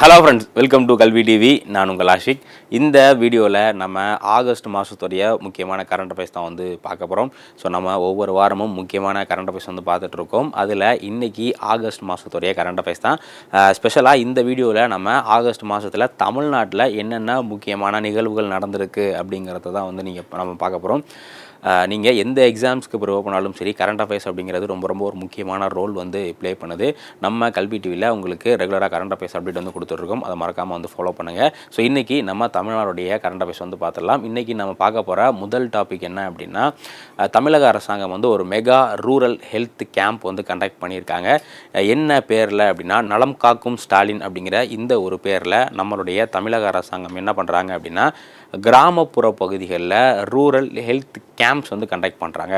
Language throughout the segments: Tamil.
Hello friends welcome to Kalvi TV நான் உங்கள் ஆஷிக். இந்த வீடியோவில் நம்ம ஆகஸ்ட் மாதத்துடைய முக்கியமான கரண்ட் அஃபேர்ஸ் தான் வந்து பார்க்க போகிறோம் ஸோ நம்ம ஒவ்வொரு வாரமும் முக்கியமான கரண்ட் அஃபேர்ஸ் வந்து பார்த்துட்ருக்கோம் அதில் இன்னைக்கு ஆகஸ்ட் மாதத்துடைய கரண்ட் அஃபேர்ஸ் தான். ஸ்பெஷலாக இந்த வீடியோவில் நம்ம ஆகஸ்ட் மாதத்தில் தமிழ்நாட்டில் என்னென்ன முக்கியமான நிகழ்வுகள் நடந்திருக்கு அப்படிங்கிறத தான் வந்து நீங்கள் நம்ம பார்க்க போகிறோம் நீங்கள் எந்த எக்ஸாம்ஸ்க்கு ப்ரிப்பேர் பண்ணாலும் சரி கரண்ட் அஃபேர்ஸ் அப்படிங்கிறது ரொம்ப ரொம்ப ஒரு முக்கியமான ரோல் வந்து ப்ளே பண்ணுது. நம்ம கல்வி டிவியில் உங்களுக்கு ரெகுலராக கரண்ட் அஃபேர்ஸ் அப்டேட் வந்து கொடுத்துருக்கோம் அதை மறக்காமல் வந்து ஃபாலோ பண்ணுங்கள் ஸோ இன்றைக்கி நம்ம தமிழ்நாடுடைய கரண்ட் அஃபேர்ஸ் வந்து பார்த்துடலாம். இன்றைக்கி நம்ம பார்க்க போகிற முதல் டாபிக் என்ன அப்படின்னா தமிழக அரசாங்கம் வந்து ஒரு மெகா ரூரல் ஹெல்த் கேம்ப் வந்து கண்டக்ட் பண்ணியிருக்காங்க. என்ன பேரில் அப்படின்னா நலம் காக்கும் ஸ்டாலின் அப்படிங்கிற இந்த ஒரு பேரில் நம்மளுடைய தமிழக அரசாங்கம் என்ன பண்ணுறாங்க அப்படின்னா கிராமப்புற பகுதிகளில் ரூரல் ஹெல்த் கேம்ப்ஸ் வந்து கண்டக்ட் பண்ணுறாங்க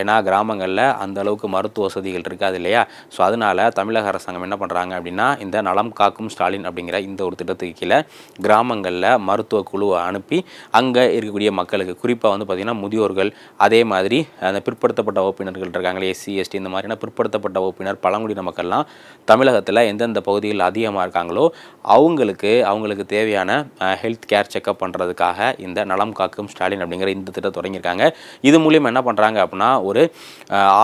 ஏன்னா கிராமங்களில் அந்த அளவுக்கு மருத்துவ வசதிகள் இருக்காது இல்லையா? ஸோ அதனால் தமிழக அரசாங்கம் என்ன பண்ணுறாங்க அப்படின்னா இந்த நலம் காக்கும் ஸ்டாலின் அப்படிங்கிற இந்த ஒரு திட்டத்துக்கு கீழே கிராமங்களில் மருத்துவ குழுவை அனுப்பி அங்கே இருக்கக்கூடிய மக்களுக்கு குறிப்பாக வந்து பார்த்திங்கன்னா முதியோர்கள் அதே மாதிரி அந்த பிற்படுத்தப்பட்ட வகுப்பினர்கள் இருக்காங்களே எஸ்சி எஸ்டி இந்த மாதிரியான பிற்படுத்தப்பட்ட வகுப்பினர் பழங்குடியின மக்கள்லாம் தமிழகத்தில் எந்தெந்த பகுதிகள் அதிகமாக இருக்காங்களோ அவங்களுக்கு அவங்களுக்கு தேவையான ஹெல்த் கேர் செக்அப் பண்ணுறதுக்காக இந்த நலம் காக்கும் ஸ்டாலின் அப்படிங்கிற இந்த திட்டம் தொடங்கியிருக்காங்க. இது மூலியமாக என்ன பண்ணுறாங்க அப்படின்னா ஒரு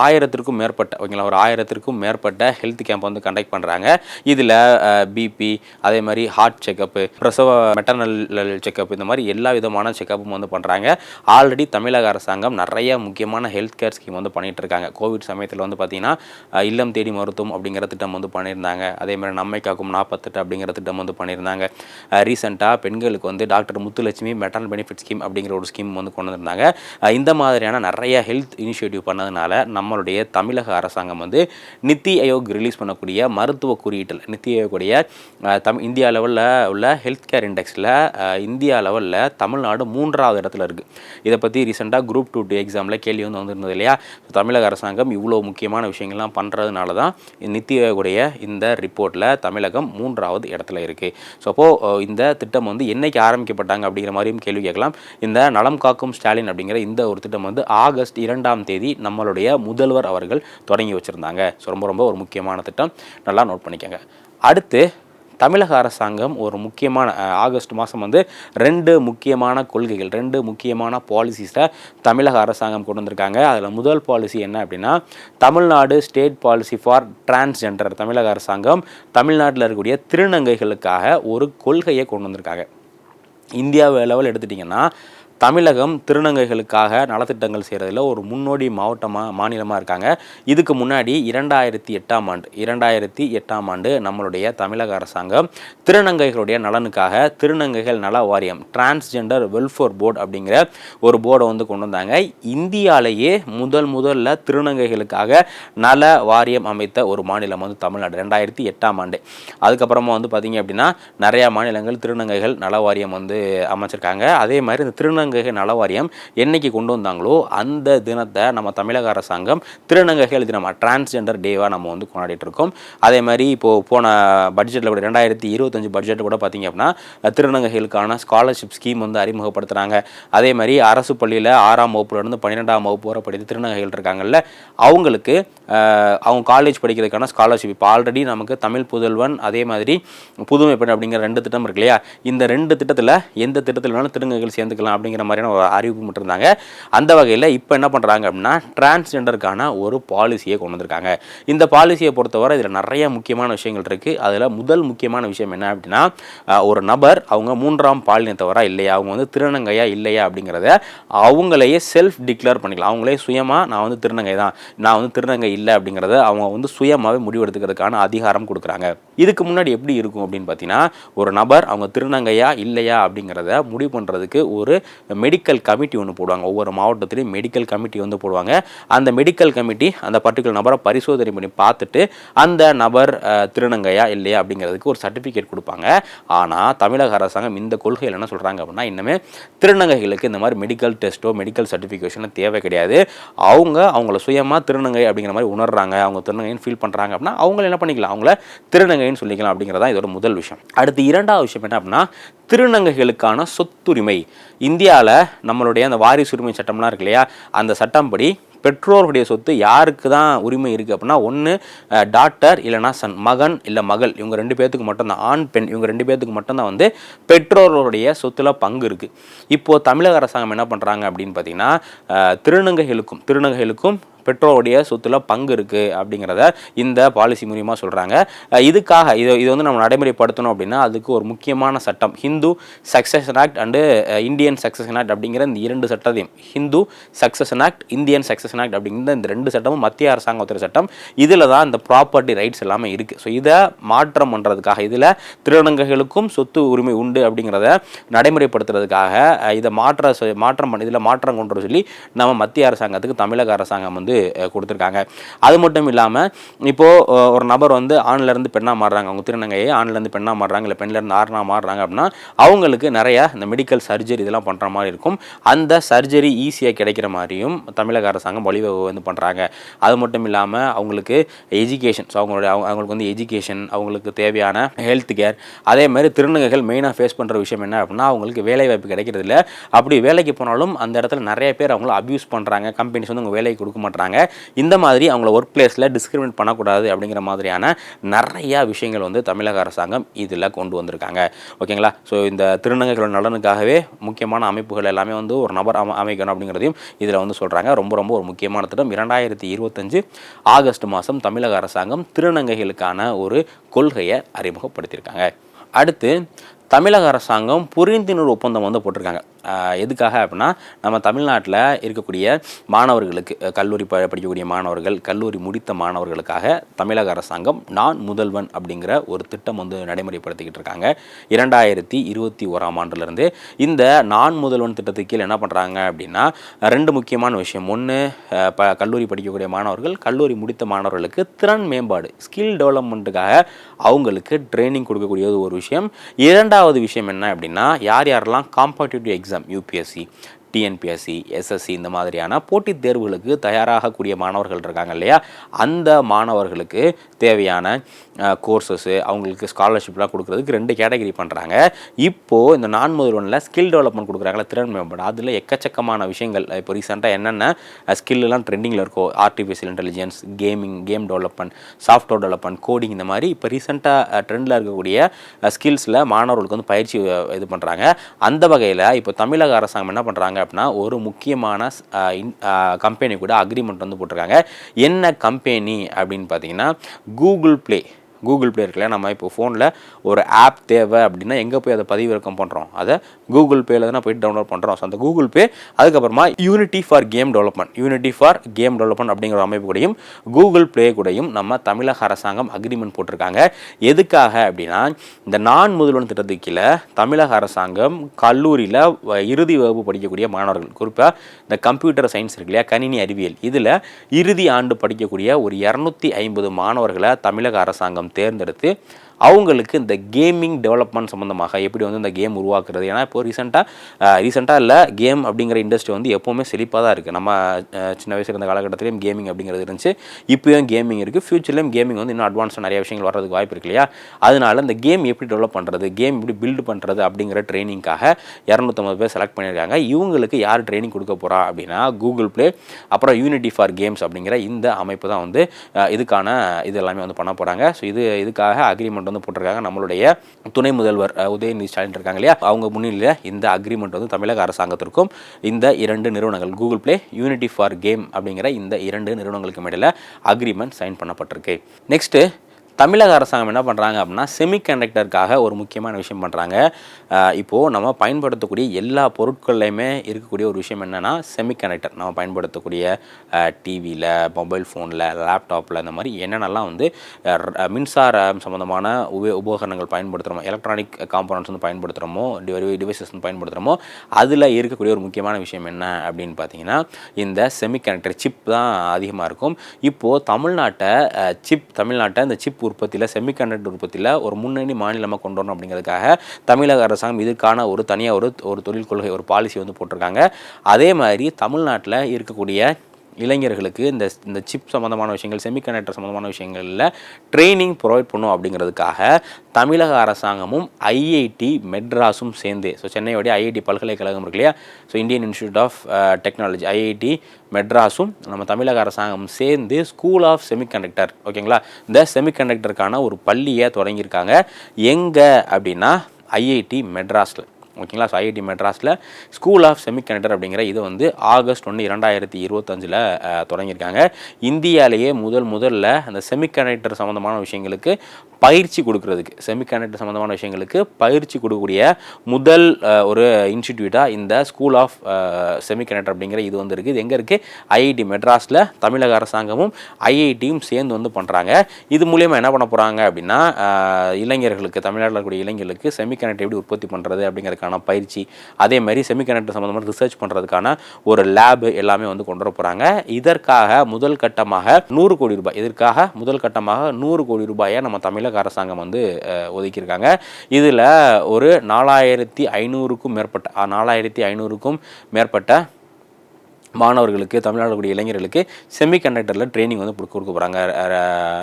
ஆயிரத்திற்கும் மேற்பட்ட ஓகேங்களா ஒரு ஆயிரத்திற்கும் மேற்பட்ட ஹெல்த் கேம்ப் வந்து கண்டக்ட் பண்ணுறாங்க இதில் பிபி அதே மாதிரி ஹார்ட் செக்கப்பு பிரசவ மெட்டர்னல் செக்கப் இந்த மாதிரி எல்லா விதமான செக்கப்பும் வந்து பண்ணுறாங்க ஆல்ரெடி தமிழக அரசாங்கம் நிறைய முக்கியமான ஹெல்த் கேர் ஸ்கீம் வந்து பண்ணிகிட்டு இருக்காங்க கோவிட் சமயத்தில் வந்து பார்த்தீங்கன்னா இல்லம் தேடி மருத்துவம் அப்படிங்கிற திட்டம் வந்து பண்ணியிருந்தாங்க. அதே மாதிரி நம்மை காக்கும் நாற்பத்தெட்டு அப்படிங்கிற திட்டம் வந்து பண்ணியிருந்தாங்க. ரீசெண்டாக பெண்களுக்கு வந்து doctor Muthu Muthulakshmi maternal benefit scheme அப்படிங்கிற ஒரு ஸ்கீம் வந்து கொண்டு வந்திருந்தாங்க. இந்த மாதிரியான நிறைய ஹெல்த் இனிஷியேட்டிவ் பண்ணதுனால நம்மளுடைய தமிழக அரசாங்கம் வந்து நித்தி ஆயோக் ரிலீஸ் பண்ணக்கூடிய மருத்துவ குறியீட்டில் நித்தி ஆயோக்குடைய தம் இந்தியா லெவலில் உள்ள ஹெல்த் கேர் இண்டெக்ஸில் இந்தியா லெவலில் தமிழ்நாடு மூன்றாவது இடத்துல இருக்குது இதை பற்றி ரீசெண்டாக குரூப் டூ டூ எக்ஸாமில் கேள்வி வந்து வந்திருந்தது இல்லையா? தமிழக அரசாங்கம் இவ்வளோ முக்கியமான விஷயங்கள்லாம் பண்ணுறதுனால தான் நித்தி ஆயோகுடைய இந்த ரிப்போர்ட்டில் தமிழகம் மூன்றாவது இடத்துல இருக்குது ஸோ அப்போது இந்த திட்டம் வந்து என்னைக்கு ஆரம்பிக்கப்பட்டாங்க அப்படிங்கிற மாதிரியும் கேள்வி கேட்கலாம். இந்த நலம் காக்கும் ஸ்டாலின் அப்படிங்கிற இந்த ஒரு திட்டம் வந்து ஆகஸ்ட் இரண்டாம் தேதி நம்மளுடைய முதல்வர் அவர்கள் தொடங்கி வச்சுருந்தாங்க. ஸோ ரொம்ப ரொம்ப ஒரு முக்கியமான திட்டம். நல்லா நோட் பண்ணிக்கோங்க. அடுத்து தமிழக அரசாங்கம் ஒரு முக்கியமான ஆகஸ்ட் மாதம் வந்து ரெண்டு முக்கியமான கொள்கைகள் ரெண்டு முக்கியமான பாலிசிஸை தமிழக அரசாங்கம் கொண்டு வந்திருக்காங்க. அதில் முதல் பாலிசி என்ன அப்படின்னா Tamil Nadu state policy for transgender தமிழக அரசாங்கம் தமிழ்நாட்டில் இருக்கக்கூடிய திருநங்கைகளுக்காக ஒரு கொள்கையை கொண்டு வந்திருக்காங்க. இந்தியாவை லெவல் எடுத்துட்டிங்கன்னா தமிழகம் திருநங்கைகளுக்காக நலத்திட்டங்கள் செய்கிறதுல ஒரு முன்னோடி மாவட்டமாக மாநிலமாக இருக்காங்க. இதுக்கு முன்னாடி இரண்டாயிரத்தி எட்டாம் ஆண்டு இரண்டாயிரத்தி எட்டாம் ஆண்டு நம்மளுடைய தமிழக அரசாங்கம் திருநங்கைகளுடைய நலனுக்காக திருநங்கைகள் நல வாரியம் டிரான்ஸ்ஜெண்டர் வெல்ஃபேர் போர்டு அப்படிங்கிற ஒரு போர்டை வந்து கொண்டு வந்தாங்க. இந்தியாவிலேயே முதல் முதல்ல திருநங்கைகளுக்காக நல வாரியம் அமைத்த ஒரு மாநிலம் வந்து தமிழ்நாடு ரெண்டாயிரத்தி எட்டாம் ஆண்டு. அதுக்கப்புறமா வந்து பார்த்தீங்க அப்படின்னா நிறையா மாநிலங்கள் திருநங்கைகள் நல வாரியம் வந்து அமைச்சிருக்காங்க. அதே மாதிரி இந்த திருநங்கை திருநங்கைகள் நல வாரியம் என்னைக்கு கொண்டு வந்தாங்களோ அந்த தினத்தை நம்ம தமிழக அரசாங்கம் திருநங்கைகள் தினம் டிரான்ஸ்ஜெண்டர் டேவாக நம்ம வந்து கொண்டாடிட்டு இருக்கோம். அதே மாதிரி இப்போது போன பட்ஜெட்டில் கூட ரெண்டாயிரத்தி இருபத்தஞ்சு பட்ஜெட் கூட பார்த்தீங்க அப்படின்னா திருநங்கைகளுக்கான ஸ்காலர்ஷிப் ஸ்கீம் வந்து அறிமுகப்படுத்துகிறாங்க அதே மாதிரி அரசு பள்ளியில் ஆறாம் வகுப்புலேருந்து பன்னிரெண்டாம் வகுப்பு வரை படித்த திருநங்கைகள் இருக்காங்கல்ல அவங்களுக்கு அவங்க காலேஜ் படிக்கிறதுக்கான ஸ்காலர்ஷிப் இப்போ ஆல்ரெடி நமக்கு தமிழ் புதல்வன் அதே மாதிரி புதுமை பெண் அப்படிங்கிற ரெண்டு திட்டம் இருக்கு இல்லையா? இந்த ரெண்டு திட்டத்தில் எந்த திட்டத்தில் வேணாலும் திருநங்கைகள் சேர்ந்துக்கலாம் அப்படிங்கிற மாதிரியான ஒரு அறிவிப்பு மட்டும் அந்த வகையில் இப்போ என்ன பண்ணுறாங்க அப்படின்னா டிரான்ஸ்ஜெண்டருக்கான ஒரு பாலிசியை கொண்டு வந்திருக்காங்க. இந்த பாலிசியை பொறுத்தவரை இதில் நிறைய முக்கியமான விஷயங்கள் இருக்குது அதில் முதல் முக்கியமான விஷயம் என்ன அப்படின்னா ஒரு நபர் அவங்க மூன்றாம் பாலினத்தவரா இல்லையா? அவங்க வந்து திருநங்கையா இல்லையா அப்படிங்கிறத அவங்களையே செல்ஃப் டிக்ளேர் பண்ணிக்கலாம். அவங்களே சுயமாக நான் வந்து திருநங்கை தான். நான் வந்து திருநங்கை இல்லை அப்படிங்கிறத அவங்க வந்து சுயமாகவே முடிவெடுத்துக்கிறதுக்கான அதிகாரம் கொடுக்குறாங்க. இதுக்கு முன்னாடி எப்படி இருக்கும் அப்படின்னு பார்த்தீங்கன்னா ஒரு நபர் அவங்க திருநங்கையா இல்லையா அப்படிங்கிறத முடிவு பண்ணுறதுக்கு ஒரு மெடிக்கல் கமிட்டி ஒன்று போடுவாங்க. ஒவ்வொரு மாவட்டத்திலையும் மெடிக்கல் கமிட்டி வந்து போடுவாங்க. அந்த மெடிக்கல் கமிட்டி அந்த பர்டிகுலர் நபரை பரிசோதனை பண்ணி பார்த்துட்டு அந்த நபர் திருநங்கையா இல்லையா அப்படிங்கிறதுக்கு ஒரு சர்டிஃபிகேட் கொடுப்பாங்க. ஆனால் தமிழக அரசாங்கம் இந்த கொள்கையில் என்ன சொல்கிறாங்க அப்படின்னா இன்னுமே திருநங்கைகளுக்கு இந்த மாதிரி மெடிக்கல் டெஸ்ட்டோ மெடிக்கல் சர்டிஃபிகேஷனோ தேவை கிடையாது. அவங்க அவங்கள சுயமாக திருநங்கை அப்படிங்கிற மாதிரி உணர்றாங்க. அவங்க திருநங்கைன்னு ஃபீல் பண்ணுறாங்க அப்படின்னா அவங்கள என்ன பண்ணிக்கலாம்? அவங்கள திருநங்கைன்னு சொல்லிக்கலாம் அப்படிங்கிறதா இதோட முதல் விஷயம். அடுத்து இரண்டாவது விஷயம் என்ன அப்படின்னா திருநங்கைகளுக்கான சொத்துரிமை. இந்தியாவில் நம்மளுடைய அந்த வாரிசு உரிமை சட்டம்லாம் இருக்கு இல்லையா? அந்த சட்டம் படி பெற்றோருடைய சொத்து யாருக்கு தான் உரிமை இருக்குது அப்படின்னா ஒன்று டாக்டர் இல்லைனா சன் மகன் இல்லை மகள். இவங்க ரெண்டு பேர்த்துக்கு மட்டும்தான். ஆண் பெண் இவங்க ரெண்டு பேர்த்துக்கு மட்டும்தான் வந்து பெற்றோர்களுடைய சொத்துல பங்கு இருக்குது இப்போது தமிழக அரசாங்கம் என்ன பண்ணுறாங்க அப்படின்னு பார்த்தீங்கன்னா திருநங்கைகளுக்கும் திருநங்கைகளுக்கும் பெற்றோருடைய சொத்துல பங்கு இருக்குது அப்படிங்கிறத இந்த பாலிசி மூலியமாக சொல்கிறாங்க இதுக்காக இது இது வந்து நம்ம நடைமுறைப்படுத்தணும் அப்படின்னா அதுக்கு ஒரு முக்கியமான சட்டம். Hindu succession act and Indian succession act அப்படிங்கிற இந்த இரண்டு சட்டத்தையும். Hindu succession act Indian succession act அப்படிங்கிற இந்த ரெண்டு சட்டமும் மத்திய அரசாங்கத்துறை சட்டம். இதில் தான் இந்த ப்ராப்பர்ட்டி ரைட்ஸ் எல்லாமே இருக்குது ஸோ இதை மாற்றம் பண்ணுறதுக்காக இதில் திருநங்கைகளுக்கும் சொத்து உரிமை உண்டு அப்படிங்கிறத நடைமுறைப்படுத்துறதுக்காக இதை மாற்ற மாற்றம் பண்ணி இதில் மாற்றம் கொண்டு வர சொல்லி நம்ம மத்திய அரசாங்கத்துக்கு தமிழக அரசாங்கம் வந்து வந்து கொடுத்துருக்காங்க. அது மட்டும் இல்லாமல் இப்போது ஒரு நபர் வந்து ஆண்லேருந்து பெண்ணாக மாறுறாங்க. அவங்க திருநங்கையை ஆண்லேருந்து பெண்ணாக மாறுறாங்க. இல்லை பெண்லேருந்து ஆறுனா மாறுறாங்க அப்படின்னா அவங்களுக்கு நிறையா இந்த மெடிக்கல் சர்ஜரி இதெல்லாம் பண்ணுற மாதிரி இருக்கும். அந்த சர்ஜரி ஈஸியாக கிடைக்கிற மாதிரியும் தமிழக அரசாங்கம் வழிவகை வந்து பண்ணுறாங்க அது மட்டும் இல்லாமல் அவங்களுக்கு எஜுகேஷன் ஸோ அவங்களுடைய அவங்க- அவங்களுக்கு வந்து எஜுகேஷன் அவங்களுக்கு தேவையான ஹெல்த் கேர் அதே மாதிரி திருநங்கைகள் மெயினாக ஃபேஸ் பண்ணுற விஷயம் என்ன அப்படின்னா அவங்களுக்கு வேலை வாய்ப்பு கிடைக்கிறதில்ல. அப்படி வேலைக்கு போனாலும் அந்த இடத்துல நிறைய பேர் அவங்கள அப்யூஸ் பண்ணுறாங்க கம்பெனிஸ் வந்து அவங்க வேலைக்கு கொடுக்க மாட்டாங்க இந்த மாதிரி அவங்கள ஒர்க் பிளேஸில் டிஸ்கிரிமினேட் பண்ணக்கூடாது அப்படிங்கிற மாதிரியான நிறையா விஷயங்கள் வந்து தமிழக அரசாங்கம் இதில் கொண்டு வந்திருக்காங்க. ஓகேங்களா? ஸோ இந்த திருநங்கைகளோட நலனுக்காகவே முக்கியமான அமைப்புகள் எல்லாமே வந்து ஒரு நபர் அமை அமைக்கணும் அப்படிங்கிறதையும் இதில் வந்து சொல்கிறாங்க ரொம்ப ரொம்ப ஒரு முக்கியமான திட்டம். இரண்டாயிரத்தி இருபத்தஞ்சு ஆகஸ்ட் மாதம் தமிழக அரசாங்கம் திருநங்கைகளுக்கான ஒரு கொள்கையை அறிமுகப்படுத்தியிருக்காங்க. அடுத்து தமிழக அரசாங்கம் புரிந்துணர்வு ஒப்பந்தம் வந்து போட்டிருக்காங்க. எதுக்காக அப்படின்னா நம்ம தமிழ்நாட்டில் இருக்கக்கூடிய மாணவர்களுக்கு கல்லூரி ப படிக்கக்கூடிய மாணவர்கள் கல்லூரி முடித்த மாணவர்களுக்காக தமிழக அரசாங்கம் நான் முதல்வன் அப்படிங்கிற ஒரு திட்டம் வந்து நடைமுறைப்படுத்திக்கிட்டு இருக்காங்க. இரண்டாயிரத்தி இருபத்தி ஓராம் ஆண்டுலேருந்து இந்த நான் முதல்வன் திட்டத்துக்கு கீழே என்ன பண்ணுறாங்க அப்படின்னா ரெண்டு முக்கியமான விஷயம். ஒன்று ப கல்லூரி படிக்கக்கூடிய மாணவர்கள் கல்லூரி முடித்த மாணவர்களுக்கு திறன் மேம்பாடு ஸ்கில் டெவலப்மெண்ட்டுக்காக அவங்களுக்கு ட்ரைனிங் கொடுக்கக்கூடிய ஒரு விஷயம். இரண்டாவது விஷயம் என்ன அப்படின்னா யார் யாரெல்லாம் competitive exam UPSC TNPSC SSC இந்த மாதிரியான போட்டித் தேர்வுகளுக்கு தயாராகக்கூடிய மாணவர்கள் இருக்காங்க இல்லையா? அந்த மாணவர்களுக்கு தேவையான கோர்சஸ்ஸு அவங்களுக்கு ஸ்காலர்ஷிப்லாம் கொடுக்குறதுக்கு ரெண்டு கேட்டகரி பண்ணுறாங்க இப்போது இந்த நான் முதல்வனில் ஸ்கில் டெவலப்மெண்ட் கொடுக்குறாங்களா திறன் மேம்பாடு. அதில் எக்கச்சக்கமான விஷயங்கள் இப்போ ரீசெண்டாக என்னென்ன ஸ்கில்லாம் ட்ரெண்டிங்கில் இருக்கோ artificial intelligence gaming game development software development coding இந்த மாதிரி இப்போ ரீசெண்டாக ட்ரெண்டில் இருக்கக்கூடிய ஸ்கில்ஸில் மாணவர்களுக்கு வந்து பயிற்சி இது பண்ணுறாங்க அந்த வகையில் இப்போ தமிழக அரசாங்கம் என்ன பண்ணுறாங்க அப்படின்னா ஒரு முக்கியமான கம்பெனி கூட அக்ரிமெண்ட் வந்து போட்டிருக்காங்க. என்ன கம்பெனி அப்படின்னு பார்த்தீங்கன்னா கூகுள் ப்ளே கூகுள் ப்ளே இருக்குல்ல நம்ம இப்போ ஃபோனில் ஒரு ஆப் தேவை அப்படின்னா எங்கே போய் அதை பதிவிறக்கம் பண்ணுறோம் அதை கூகுள் பேயில் தானே போய்ட்டு டவுன்லோட் பண்ணுறோம் ஸோ அந்த கூகுள் பே அதுக்கப்புறமா Unity for game development Unity for game development அப்படிங்கிற அமைப்பு கூடயும் கூகுள் ப்ளே கூடயும் நம்ம தமிழக அரசாங்கம் அக்ரிமெண்ட் போட்டிருக்காங்க. எதுக்காக அப்படின்னா இந்த நான் முதல்வன் திட்டத்துக்கு கீழே தமிழக அரசாங்கம் கல்லூரியில் இறுதி வகுப்பு படிக்கக்கூடிய மாணவர்கள் குறிப்பாக இந்த கம்ப்யூட்டர் சயின்ஸ் இருக்கு இல்லையா கணினி அறிவியல். இதில் இறுதி ஆண்டு படிக்கக்கூடிய ஒரு இரநூத்தி ஐம்பது மாணவர்களை தமிழக அரசாங்கம் தேர்ந்தெடுத்து அவங்களுக்கு இந்த கேமிங் டெவலப்மெண்ட் சம்மந்தமாக எப்படி வந்து இந்த கேம் உருவாக்குறது? ஏன்னா இப்போ ரீசெண்டாக ரீசெண்டாக இல்லை கேம் அப்படிங்கிற இண்டஸ்ட்ரி வந்து எப்போவுமே செழிப்பாக தான் இருக்குது நம்ம சின்ன வயசு இருந்த காலகட்டத்திலையும் கேமிங் அப்படிங்கிறது இருந்துச்சு. இப்போயும் கேமிங் இருக்குது ஃப்யூச்சர்லேயும் கேமிங் வந்து இன்னும் அட்வான்ஸாக நிறைய விஷயங்கள் வர்றதுக்கு வாய்ப்பு இருக்கு இல்லையா? அதனால இந்த கேம் எப்படி டெவலப் பண்ணுறது கேம் எப்படி பில்டு பண்ணுறது அப்படிங்கிற ட்ரைனிங்காக இரநூத்தம்பது பேர் செலக்ட் பண்ணியிருக்காங்க. இவங்களுக்கு யார் ட்ரைனிங் கொடுக்க போகிறா அப்படின்னா கூகுள் ப்ளே அப்புறம் யூனிட்டி ஃபார் கேம்ஸ் அப்படிங்கிற இந்த அமைப்பு தான் வந்து இதுக்கான இது எல்லாமே வந்து பண்ண போகிறாங்க ஸோ இது இதுக்காக அக்ரிமெண்ட் வந்து போட்டிருக்காங்க. நம்மளுடைய துணை முதல்வர் உதயநிதி ஸ்டாலின் இருக்காங்க இல்லையா? அவங்க முன்னிலையில் இந்த அக்ரிமெண்ட் வந்து தமிழக அரசாங்கத்திற்கும் இந்த இரண்டு நிறுவனங்கள் Google Play Unity for game அப்படிங்கிற இந்த இரண்டு நிறுவனங்களுக்கு இடையில அக்ரிமெண்ட் சைன் பண்ணப்பட்டிருக்கு. நெக்ஸ்ட்டு தமிழக அரசாங்கம் என்ன பண்ணுறாங்க அப்படின்னா செமிகண்டக்டருக்காக ஒரு முக்கியமான விஷயம் பண்ணுறாங்க இப்போது நம்ம பயன்படுத்தக்கூடிய எல்லா பொருட்கள்லையுமே இருக்கக்கூடிய ஒரு விஷயம் என்னென்னா செமிகண்டக்டர் நம்ம பயன்படுத்தக்கூடிய டிவியில் மொபைல் ஃபோனில் லேப்டாப்பில் இந்த மாதிரி என்னென்னலாம் வந்து மின்சார மின்சாரம் சம்மந்தமான உப உபகரணங்கள் பயன்படுத்துகிறோமோ எலக்ட்ரானிக் காம்பனன்ட்ஸ் வந்து பயன்படுத்துகிறோமோ டிவைசஸ் வந்து பயன்படுத்துகிறோமோ அதில் இருக்கக்கூடிய ஒரு முக்கியமான விஷயம் என்ன அப்படின்னு பார்த்தீங்கன்னா இந்த செமிகண்டக்டர் சிப் தான் அதிகமாக இருக்கும். இப்போது தமிழ்நாட்டை சிப் தமிழ்நாட்டை இந்த சிப் உற்பத்தியில் செமிகண்டக்டர் உற்பத்தியில் ஒரு முன்னணி மாநிலமாக கொண்டு வரணும் அப்படிங்கிறதுக்காக தமிழக அரசாங்கம் இதுக்கான ஒரு தனியாக ஒரு ஒரு தொழில் கொள்கை ஒரு பாலிசி வந்து போட்டிருக்காங்க. அதே மாதிரி தமிழ்நாட்டில் இருக்கக்கூடிய இளைஞர்களுக்கு இந்த இந்த சிப் சம்மந்தமான விஷயங்கள் செமிகண்டக்டர் சம்மந்தமான விஷயங்களில் ட்ரைனிங் ப்ரொவைட் பண்ணும் அப்படிங்கிறதுக்காக தமிழக அரசாங்கமும் ஐஐடி மெட்ராஸும் சேர்ந்து ஸோ சென்னையோடைய ஐஐடி பல்கலைக்கழகம் இருக்கு இல்லையா? So Indian Institute of Technology IIT மெட்ராஸும் நம்ம தமிழக அரசாங்கம் சேர்ந்து ஸ்கூல் ஆஃப் செமிகண்டக்டர் ஓகேங்களா? இந்த செமிகண்டக்டருக்கான ஒரு பள்ளியை தொடங்கியிருக்காங்க. எங்கே அப்படின்னா ஐஐடி மெட்ராஸில். ஓகேங்களா? ஸோ ஐஐடி மெட்ராஸில் ஸ்கூல் ஆஃப் செமிகண்டக்டர் அப்படிங்கிற இது வந்து ஆகஸ்ட் ஒன்று இரண்டாயிரத்தி இருபத்தஞ்சில் தொடங்கியிருக்காங்க. இந்தியாவிலேயே முதல் முதல்ல அந்த செமிகண்டக்டர் சம்மந்தமான விஷயங்களுக்கு பயிற்சி கொடுக்கறதுக்கு செமிகண்டக்டர் சம்மந்தமான விஷயங்களுக்கு பயிற்சி கொடுக்கக்கூடிய முதல் ஒரு இன்ஸ்டிடியூட்டாக இந்த ஸ்கூல் ஆஃப் செமிகண்டக்டர் அப்படிங்கிற இது வந்து இருக்குது இது எங்கே இருக்குது ஐஐடி மெட்ராஸில் தமிழக அரசாங்கமும் ஐஐடியும் சேர்ந்து வந்து பண்ணுறாங்க இது மூலியமாக என்ன பண்ண போகிறாங்க அப்படின்னா இளைஞர்களுக்கு தமிழ்நாட்டில் இருக்கக்கூடிய இளைஞர்களுக்கு செமிகண்டக்டர் எப்படி உற்பத்தி பண்ணுறது பண்ணுறதுக்கான பயிற்சி அதே மாதிரி செமிகண்டக்டர் சம்மந்தமாக ரிசர்ச் பண்ணுறதுக்கான ஒரு லேப் எல்லாமே வந்து கொண்டு வர போகிறாங்க இதற்காக முதல் கட்டமாக நூறு கோடி ரூபாய் இதற்காக முதல் கட்டமாக நூறு கோடி ரூபாயை நம்ம தமிழக அரசாங்கம் வந்து ஒதுக்கியிருக்காங்க. இதில் ஒரு நாலாயிரத்தி ஐநூறுக்கும் மேற்பட்ட நாலாயிரத்தி ஐநூறுக்கும் மேற்பட்ட மாணவர்களுக்கு தமிழ்நாடு கூடிய இளைஞர்களுக்கு செமிகண்டக்டரில் ட்ரைனிங் வந்து கொடுக்க கொடுக்க போகிறாங்க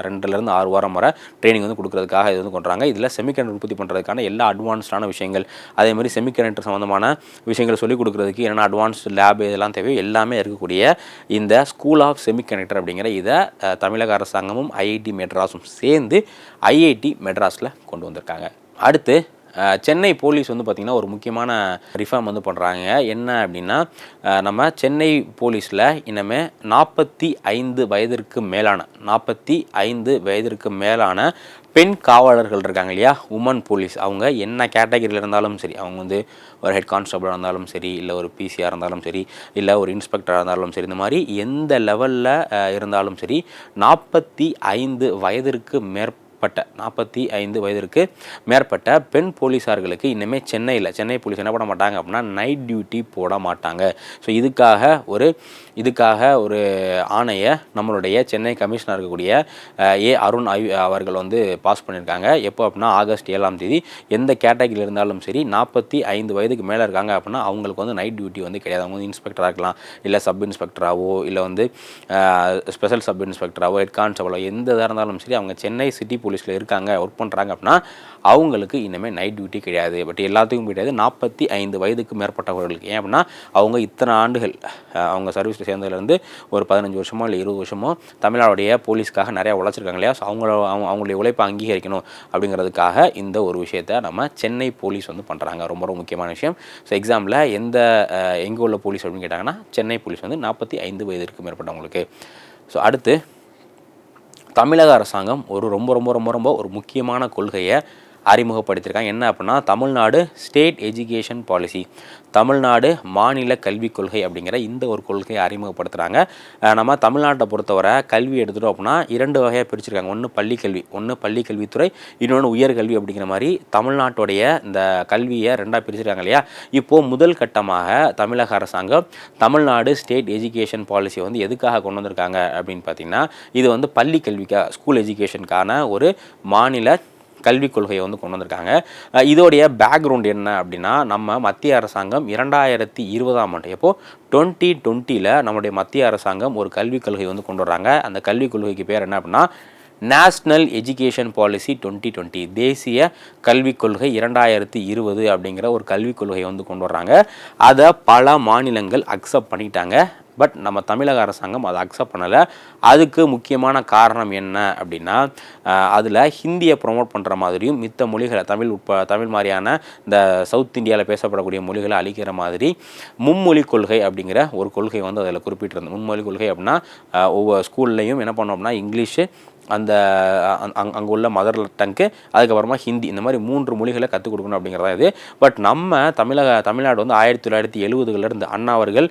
ரெண்டுலேருந்து ஆறு வாரம் வர ட்ரைனிங் வந்து கொடுக்கறதுக்காக இது வந்து பண்ணுறாங்க இதில் செமிகண்டக்டர் உற்பத்தி பண்ணுறதுக்கான எல்லா அட்வான்ஸ்டான விஷயங்கள் அதே மாதிரி செமிகண்டக்டர் சம்மந்தமான விஷயங்கள் சொல்லிக் கொடுக்குறதுக்கு என்னென்ன அட்வான்ஸ் லேப் இதெல்லாம் தேவையோ எல்லாமே இருக்கக்கூடிய இந்த ஸ்கூல் ஆஃப் செமிகண்டக்டர் அப்படிங்கிற இதை தமிழக அரசாங்கமும் ஐஐடி மெட்ராஸும் சேர்ந்து ஐஐடி மெட்ராஸில் கொண்டு வந்திருக்காங்க. அடுத்து சென்னை போலீஸ் வந்து பார்த்திங்கன்னா ஒரு முக்கியமான ரிஃபார்ம் வந்து பண்ணுறாங்க என்ன அப்படின்னா நம்ம சென்னை போலீஸில் இனிமேல் நாற்பத்தி ஐந்து வயதிற்கு மேலான நாற்பத்தி ஐந்து வயதிற்கு மேலான பெண் காவலர்கள் இருக்காங்க இல்லையா? உமன் போலீஸ் அவங்க என்ன கேட்டகரியில் இருந்தாலும் சரி அவங்க வந்து ஒரு ஹெட் கான்ஸ்டபிளாக இருந்தாலும் சரி இல்லை ஒரு பிசியாக இருந்தாலும் சரி இல்லை ஒரு இன்ஸ்பெக்டராக இருந்தாலும் சரி இந்த மாதிரி எந்த லெவலில் இருந்தாலும் சரி நாற்பத்தி ஐந்து வயதிற்கு மேற்ப மேற்பட்ட நாற்பத்தி ஐந்து வயதிற்கு மேற்பட்ட பெண் போலீஸார்களுக்கு இனிமேல் சென்னையில் சென்னை போலீஸ் என்ன பண்ண மாட்டாங்க அப்படின்னா நைட் டியூட்டி போட மாட்டாங்க. ஸோ இதுக்காக ஒரு இதுக்காக ஒரு ஆணையை நம்மளுடைய சென்னை கமிஷனர் இருக்கக்கூடிய ஏ அருண் ஐ அவர்கள் வந்து பாஸ் பண்ணியிருக்காங்க. எப்போ அப்படின்னா ஆகஸ்ட் ஏழாம் தேதி. எந்த கேட்டகரியில் இருந்தாலும் சரி நாற்பத்தி ஐந்து வயதுக்கு மேலே இருக்காங்க அப்படின்னா அவங்களுக்கு வந்து நைட் டியூட்டி வந்து கிடையாது. அவங்க வந்து இன்ஸ்பெக்டராக இருக்கலாம். இல்லை சப் இன்ஸ்பெக்டராகவோ இல்லை வந்து ஸ்பெஷல் சப் இன்ஸ்பெக்டராகவோ ஹெட் கான்ஸ்டபிளோ எந்த இதாக இருந்தாலும் சரி அவங்க சென்னை சிட்டி போலீஸில் இருக்காங்க ஒர்க் பண்ணுறாங்க அப்படின்னா அவங்களுக்கு இனிமேல் நைட் டியூட்டி கிடையாது. பட் எல்லாத்துக்கும் கிடையாது. நாற்பத்தி ஐந்து வயதுக்கு மேற்பட்டவர்களுக்கு. ஏன் அப்படின்னா அவங்க இத்தனை ஆண்டுகள் அவங்க சர்வீஸில் சேர்ந்ததுலேருந்து ஒரு பதினஞ்சு வருஷமோ இல்லை இருபது வருஷமோ தமிழ்நாடுடைய போலீஸ்க்காக நிறையா உழைச்சிருக்காங்க இல்லையா? ஸோ அவங்கள அவங்க அவங்களுடைய உழைப்பை அங்கீகரிக்கணும் அப்படிங்கிறதுக்காக இந்த ஒரு விஷயத்தை நம்ம சென்னை போலீஸ் வந்து பண்ணுறாங்க ரொம்ப ரொம்ப முக்கியமான விஷயம். ஸோ எக்ஸாமில் எந்த எங்கே உள்ள போலீஸ் அப்படின்னு கேட்டாங்கன்னா சென்னை போலீஸ் வந்து நாற்பத்தி ஐந்து வயதிற்கு மேற்பட்டவங்களுக்கு. ஸோ அடுத்து தமிழக அரசாங்கம் ஒரு ரொம்ப ரொம்ப ரொம்ப ரொம்ப ஒரு முக்கியமான கொள்கையை அறிமுகப்படுத்தியிருக்காங்க. என்ன அப்படின்னா Tamil Nadu state education policy Tamil Nadu மாநில கல்விக் கொள்கை அப்படிங்கிற இந்த ஒரு கொள்கையை அறிமுகப்படுத்துகிறாங்க நம்ம தமிழ்நாட்டை பொறுத்தவரை கல்வி எடுத்துட்டோம் அப்படின்னா இரண்டு வகையாக பிரிச்சிருக்காங்க. ஒன்று பள்ளிக்கல்வி ஒன்று பள்ளி கல்வித்துறை இன்னொன்று உயர்கல்வி அப்படிங்கிற மாதிரி தமிழ்நாட்டுடைய இந்த கல்வியை ரெண்டாக பிரிச்சிருக்காங்க இல்லையா? இப்போது முதல் கட்டமாக தமிழக அரசாங்கம் தமிழ்நாடு ஸ்டேட் எஜுகேஷன் பாலிசியை வந்து எதுக்காக கொண்டு வந்திருக்காங்க அப்படின்னு பார்த்தீங்கன்னா இது வந்து பள்ளி கல்விக்காக ஸ்கூல் எஜுகேஷனுக்கான ஒரு மாநில கல்விக் கொள்கையை வந்து கொண்டு வந்திருக்காங்க. இதோடைய பேக்ரவுண்ட் என்ன அப்படின்னா நம்ம மத்திய அரசாங்கம் இரண்டாயிரத்தி இருபதாம் ஆண்டு எப்போது டுவெண்ட்டி டுவெண்ட்டியில் நம்முடைய மத்திய அரசாங்கம் ஒரு கல்விக் கொள்கை வந்து கொண்டு வர்றாங்க. அந்த கல்விக் கொள்கைக்கு பேர் என்ன அப்படின்னா national education policy twenty twenty தேசிய கல்விக் கொள்கை இரண்டாயிரத்தி இருபது அப்படிங்கிற ஒரு கல்விக் கொள்கையை வந்து கொண்டு வர்றாங்க. அதை பல மாநிலங்கள் அக்செப்ட் பண்ணிட்டாங்க. பட் நம்ம தமிழக அரசாங்கம் அதை அக்செப்ட் பண்ணலை. அதுக்கு முக்கியமான காரணம் என்ன அப்படின்னா அதில் ஹிந்தியை ப்ரொமோட் பண்ணுற மாதிரியும் மித்த மொழிகளை தமிழ் உட்ப தமிழ் மாதிரியான இந்த சவுத் இந்தியாவில் பேசப்படக்கூடிய மொழிகளை அழிக்கிற மாதிரி மும்மொழி கொள்கை அப்படிங்கிற ஒரு கொள்கை வந்து அதில் குறிப்பிட்டிருந்தது. மும்மொழி கொள்கை அப்படின்னா ஒவ்வொரு ஸ்கூல்லையும் என்ன பண்ணோம்னா இங்கிலீஷு அந்த அங் அங்கே உள்ள மதர் டங்க்கு அதுக்கப்புறமா ஹிந்தி இந்த மாதிரி மூன்று மொழிகளை கற்றுக் கொடுக்கணும் அப்படிங்கிறதா இது. பட் நம்ம தமிழக தமிழ்நாடு வந்து ஆயிரத்தி தொள்ளாயிரத்தி எழுபதுகளிலிருந்து அண்ணா அவர்கள்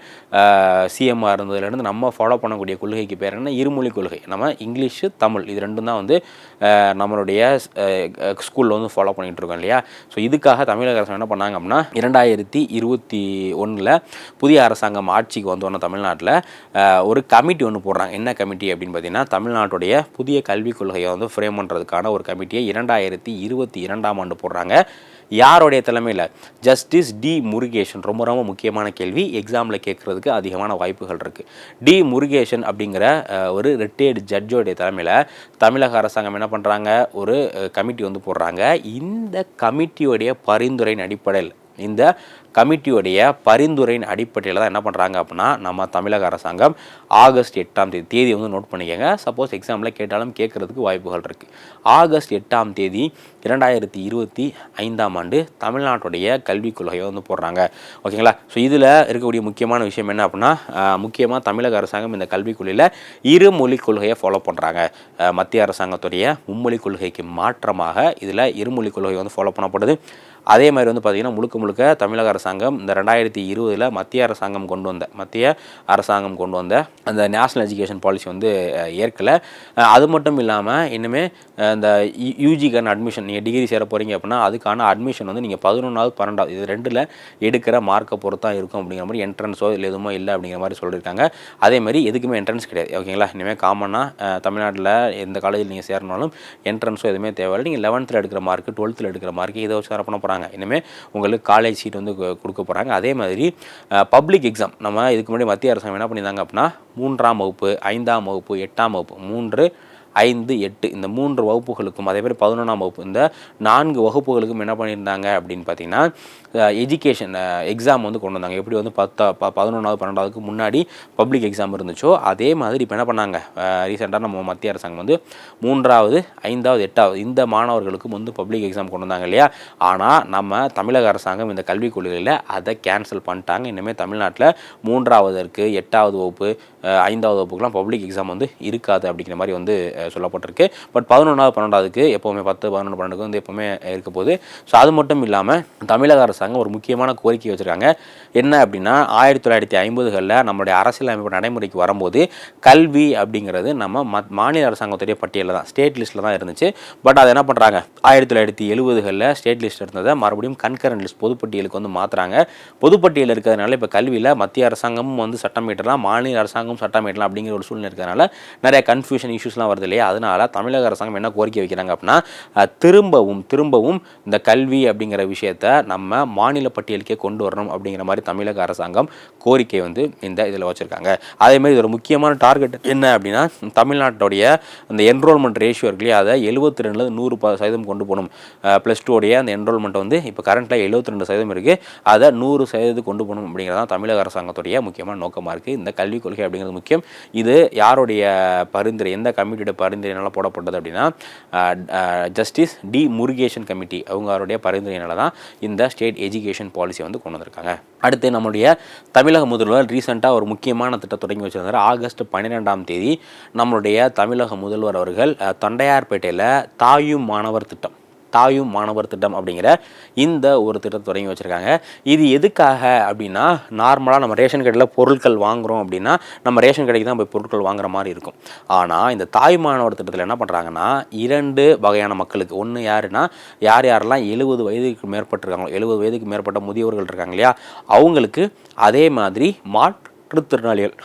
சிஎம்ஆர் இருந்ததுலேருந்து நம்ம ஃபாலோ பண்ணக்கூடிய கொள்கைக்கு பேர் என்ன? இருமொழி கொள்கை. நம்ம இங்கிலீஷு தமிழ் இது ரெண்டும் தான் வந்து நம்மளுடைய ஸ்கூலில் வந்து ஃபாலோ பண்ணிகிட்டு இருக்கோம் இல்லையா? ஸோ இதுக்காக தமிழக அரசு என்ன பண்ணாங்க அப்படின்னா இரண்டாயிரத்தி இருபத்தி ஒன்றில் புதிய அரசாங்கம் ஆட்சிக்கு வந்தோன்னே தமிழ்நாட்டில் ஒரு கமிட்டி ஒன்று போடுறாங்க. என்ன கமிட்டி அப்படின்னு பார்த்தீங்கன்னா தமிழ்நாட்டுடைய புதிய கல்விக் கொள்கையை வந்து ஃப்ரேம் பண்ணுறதுக்கான ஒரு கமிட்டியை இரண்டாயிரத்தி இருபத்தி இரண்டாம் ஆண்டு போடுறாங்க. யாருடைய தலைமையில்? ஜஸ்டிஸ் டி முருகேஷன் ரொம்ப ரொம்ப முக்கியமான கேள்வி. எக்ஸாமில் கேட்குறதுக்கு அதிகமான வாய்ப்புகள் இருக்குது டி முருகேஷன் அப்படிங்கிற ஒரு ரிட்டையர்டு ஜட்ஜோடைய தலைமையில் தமிழக அரசாங்கம் என்ன பண்ணுறாங்க ஒரு கமிட்டி வந்து போடுறாங்க. இந்த கமிட்டியோடைய பரிந்துரையின் அடிப்படையில் இந்த கமிட்டியோடைய பரிந்துரையின் அடிப்படையில் தான் என்ன பண்ணுறாங்க அப்படின்னா நம்ம தமிழக அரசாங்கம் ஆகஸ்ட் எட்டாம் தேதி தேதி வந்து நோட் பண்ணிக்கங்க. சப்போஸ் எக்ஸாமில் கேட்டாலும் கேட்குறதுக்கு வாய்ப்புகள் இருக்குது ஆகஸ்ட் எட்டாம் தேதி இரண்டாயிரத்தி இருபத்தி ஐந்தாம் ஆண்டு தமிழ்நாட்டுடைய கல்விக் கொள்கையை வந்து போடுறாங்க. ஓகேங்களா ஸோ இதில் இருக்கக்கூடிய முக்கியமான விஷயம் என்ன அப்படின்னா முக்கியமாக தமிழக அரசாங்கம் இந்த கல்விக் கொள்கையில் இருமொழி கொள்கையை ஃபாலோ பண்ணுறாங்க மத்திய அரசாங்கத்துடைய மும்மொழி கொள்கைக்கு மாற்றமாக இதில் இருமொழி கொள்கை வந்து ஃபாலோ பண்ணப்படுது. அதே மாதிரி வந்து பார்த்திங்கன்னா முழுக்க முழுக்க தமிழக அரசாங்கம் இந்த ரெண்டாயிரத்தி இருபதில் மத்திய அரசாங்கம் கொண்டு வந்த மத்திய அரசாங்கம் கொண்டு வந்த அந்த நேஷ்னல் எஜுகேஷன் பாலிசி வந்து ஏற்கலை. அது மட்டும் இல்லாமல் இன்னுமே இந்த யூஜிக்கான அட்மிஷன் நீங்கள் டிகிரி சேர போகிறீங்க அப்படின்னா அதுக்கான அட்மிஷன் வந்து நீங்கள் பதினொன்றாவது பன்னெண்டாவது இது ரெண்டில் எடுக்கிற மார்க்கை பொறுத்து தான் இருக்கும் அப்படிங்கிற மாதிரி என்ட்ரன்ஸோ இல்லை எதுவுமோ இல்லை அப்படிங்கிற மாதிரி சொல்லியிருக்காங்க. அதே மாதிரி எதுக்குமே என்ட்ரன்ஸ் கிடையாது. ஓகேங்களா? இனிமேல் காமனாக தமிழ்நாட்டில் எந்த காலேஜில் நீங்கள் சேரனாலும் என்ட்ரன்ஸோ எதுவுமே தேவையில்லை. நீங்கள் லெவன்த்தில் எடுக்கிற மார்க்கு டுவெல்த்தில் எடுக்கிற மார்க்கு இதை வச்சு தான் பண்ண போகிறாங்க இனிமேல் உங்களுக்கு காலேஜ் சீட் வந்து கொடுக்க போகிறாங்க அதே மாதிரி பப்ளிக் எக்ஸாம் நம்ம இதுக்கு முன்னாடி மத்திய அரசாங்கம் என்ன பண்ணியிருந்தாங்க அப்படின்னா மூன்றாம் வகுப்பு ஐந்தாம் வகுப்பு எட்டாம் வகுப்பு மூன்று ஐந்து எட்டு இந்த மூன்று வகுப்புகளுக்கும் அதே மாதிரி பதினொன்றாம் வகுப்பு இந்த நான்கு வகுப்புகளுக்கும் என்ன பண்ணியிருந்தாங்க அப்படின்னு பார்த்தீங்கன்னா எஜுகேஷன் எக்ஸாம் வந்து கொண்டு வந்தாங்க. எப்படி வந்து பத்தா ப பதினொன்றாவது பன்னெண்டாவதுக்கு முன்னாடி பப்ளிக் எக்ஸாம் இருந்துச்சோ அதே மாதிரி இப்போ என்ன பண்ணாங்க? ரீசெண்டாக நம்ம மத்திய அரசாங்கம் வந்து மூன்றாவது ஐந்தாவது எட்டாவது இந்த மாணவர்களுக்கும் வந்து பப்ளிக் எக்ஸாம் கொண்டு வந்தாங்க இல்லையா? ஆனால் நம்ம தமிழக அரசாங்கம் இந்த கல்விக் கொள்கையில் அதை கேன்சல் பண்ணிட்டாங்க. இனிமேல் தமிழ்நாட்டில் மூன்றாவதற்கு எட்டாவது வகுப்பு ஐந்தாவது வகுப்புக்கெலாம் பப்ளிக் எக்ஸாம் வந்து இருக்காது அப்படிங்கிற மாதிரி வந்து சொல்லப்பட்டிருக்கு. பட் பதினொன்றாவது பன்னெண்டாவதுக்கு எப்போவுமே பத்து பதினொன்று பன்னெண்டுக்கு வந்து எப்போவுமே இருக்க போகுது ஸோ அது மட்டும் இல்லாமல் தமிழக அரசு அரசாங்கம் ஒரு முக்கியமான கோரிக்கை வச்சுருக்காங்க. என்ன அப்படின்னா ஆயிரத்தி தொள்ளாயிரத்தி ஐம்பதுகளில் நம்மளுடைய அரசியலமைப்பு நடைமுறைக்கு வரும்போது கல்வி அப்படிங்கிறது நம்ம மத் மாநில அரசாங்கத்துடைய பட்டியலில் தான் ஸ்டேட் லிஸ்ட்டில் தான் இருந்துச்சு. பட் அதை என்ன பண்ணுறாங்க ஆயிரத்தி தொள்ளாயிரத்தி எழுபதுகளில் ஸ்டேட் லிஸ்ட் இருந்ததை மறுபடியும் கன்கரண்ட் லிஸ்ட் பொதுப்பட்டியலுக்கு வந்து மாற்றுறாங்க பொதுப்பட்டியல் இருக்கிறதுனால இப்போ கல்வியில் மத்திய அரசாங்கமும் வந்து சட்டம் இயற்றலாம் மாநில அரசாங்கமும் சட்டம் இயற்றலாம் அப்படிங்கிற ஒரு சூழ்நிலை இருக்கிறதுனால நிறைய கன்ஃபியூஷன் இஷ்யூஸ்லாம் வருது இல்லையா? அதனால தமிழக அரசாங்கம் என்ன கோரிக்கை வைக்கிறாங்க அப்படின்னா திரும்பவும் திரும்பவும் இந்த கல்வி அப்படிங்கிற விஷயத்த நம்ம மாநில பட்டியலுக்கே கொண்டு வரணும் அப்படிங்கிற மாதிரி தமிழக அரசாங்கம் கோரிக்கை வந்து இந்த இதில் வச்சுருக்காங்க. அதேமாதிரி இது ஒரு முக்கியமான டார்கெட் என்ன அப்படின்னா தமிழ்நாட்டுடைய அந்த என்ரோல்மெண்ட் ரேஷியோ இருக்கு இல்லையா அதை எழுபத்தி ரெண்டுலேருந்து நூறு ப சதவீதம் கொண்டு போகணும். ப்ளஸ் டூடைய அந்த என்ரோல்மெண்ட் வந்து இப்போ கரண்ட்டில் எழுபத்தி ரெண்டு சதவீதம் இருக்குது அதை நூறு சதவீதம் கொண்டு போகணும் அப்படிங்கிறது தான் தமிழக அரசாங்கத்துடைய முக்கியமான நோக்கமாக இருக்குது இந்த கல்விக் கொள்கை அப்படிங்கிறது முக்கியம். இது யாருடைய பரிந்துரை எந்த கமிட்டியோட பரிந்துரையினால போடப்பட்டது அப்படின்னா ஜஸ்டிஸ் டி முருகேஷன் கமிட்டி. அவங்களுடைய பரிந்துரையினால தான் இந்த ஸ்டேட் எஜுகேஷன் பாலிசி வந்து கொண்டு வந்திருக்காங்க. அடுத்து நம்முடைய தமிழக முதல்வர் ரீசெண்டாக ஒரு முக்கியமான திட்டம் தொடங்கி வச்சிருந்தார். ஆகஸ்ட் பன்னிரெண்டாம் தேதி நம்மளுடைய தமிழக முதல்வர் அவர்கள் தொண்டையார்பேட்டையில் தாயும் மாணவர் திட்டம். தாயும் மாணவர் திட்டம் அப்படிங்கிற இந்த ஒரு திட்டத்தை தொடங்கி வச்சுருக்காங்க. இது எதுக்காக அப்படின்னா நார்மலாக நம்ம ரேஷன் கடையில் பொருட்கள் வாங்குகிறோம் அப்படின்னா நம்ம ரேஷன் கடைக்கு தான் போய் பொருட்கள் வாங்குற மாதிரி இருக்கும். ஆனால் இந்த தாய் மாணவர் திட்டத்தில் என்ன பண்ணுறாங்கன்னா இரண்டு வகையான மக்களுக்கு ஒன்று யாருன்னா யார் யாரெல்லாம் எழுபது வயதுக்கு மேற்பட்டிருக்காங்களோ எழுபது வயதுக்கு மேற்பட்ட முதியவர்கள் இருக்காங்க இல்லையா அவங்களுக்கு அதே மாதிரி மாற்றுத்திறனாளிகள்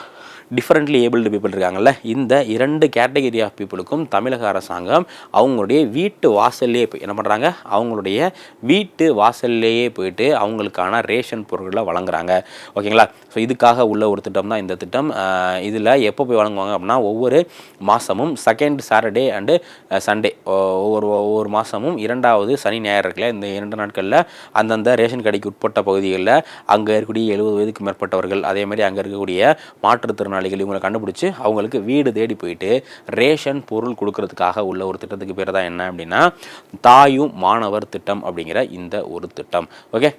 டிஃப்ரெண்ட்லி ஏபிள்டு பீப்புள் இருக்காங்கல்ல இந்த இரண்டு கேட்டகரி ஆஃப் பீப்புளுக்கும் தமிழக அரசாங்கம் அவங்களுடைய வீட்டு வாசல்லையே போய் என்ன பண்ணுறாங்க அவங்களுடைய வீட்டு வாசல்லையே போயிட்டு அவங்களுக்கான ரேஷன் பொருட்களை வழங்குறாங்க. ஓகேங்களா? ஸோ இதுக்காக உள்ள ஒரு திட்டம் தான் இந்த திட்டம். இதில் எப்போ போய் வழங்குவாங்க அப்படின்னா ஒவ்வொரு மாதமும் செகண்ட் சாட்டர்டே அண்டு சண்டே ஒவ்வொரு ஒவ்வொரு மாதமும் இரண்டாவது சனி ஞாயிறு இருக்குல்ல இந்த இரண்டு நாட்களில் அந்தந்த ரேஷன் கடைக்கு உட்பட்ட பகுதிகளில் அங்கே இருக்கக்கூடிய எழுபது வயதுக்கு மேற்பட்டவர்கள் அதே மாதிரி அங்கே இருக்கக்கூடிய மாற்றுத்திறனாளிகள் இவங்களை கண்டுபிடிச்சி அவங்களுக்கு வீடு தேடி போயிட்டு ரேஷன் பொருள் கொடுக்கறதுக்காக உள்ள ஒரு திட்டத்துக்கு பேர் தான் என்ன அப்படின்னா தாயும் மாணவர் திட்டம் அப்படிங்கிற இந்த ஒரு திட்டம். ஓகே?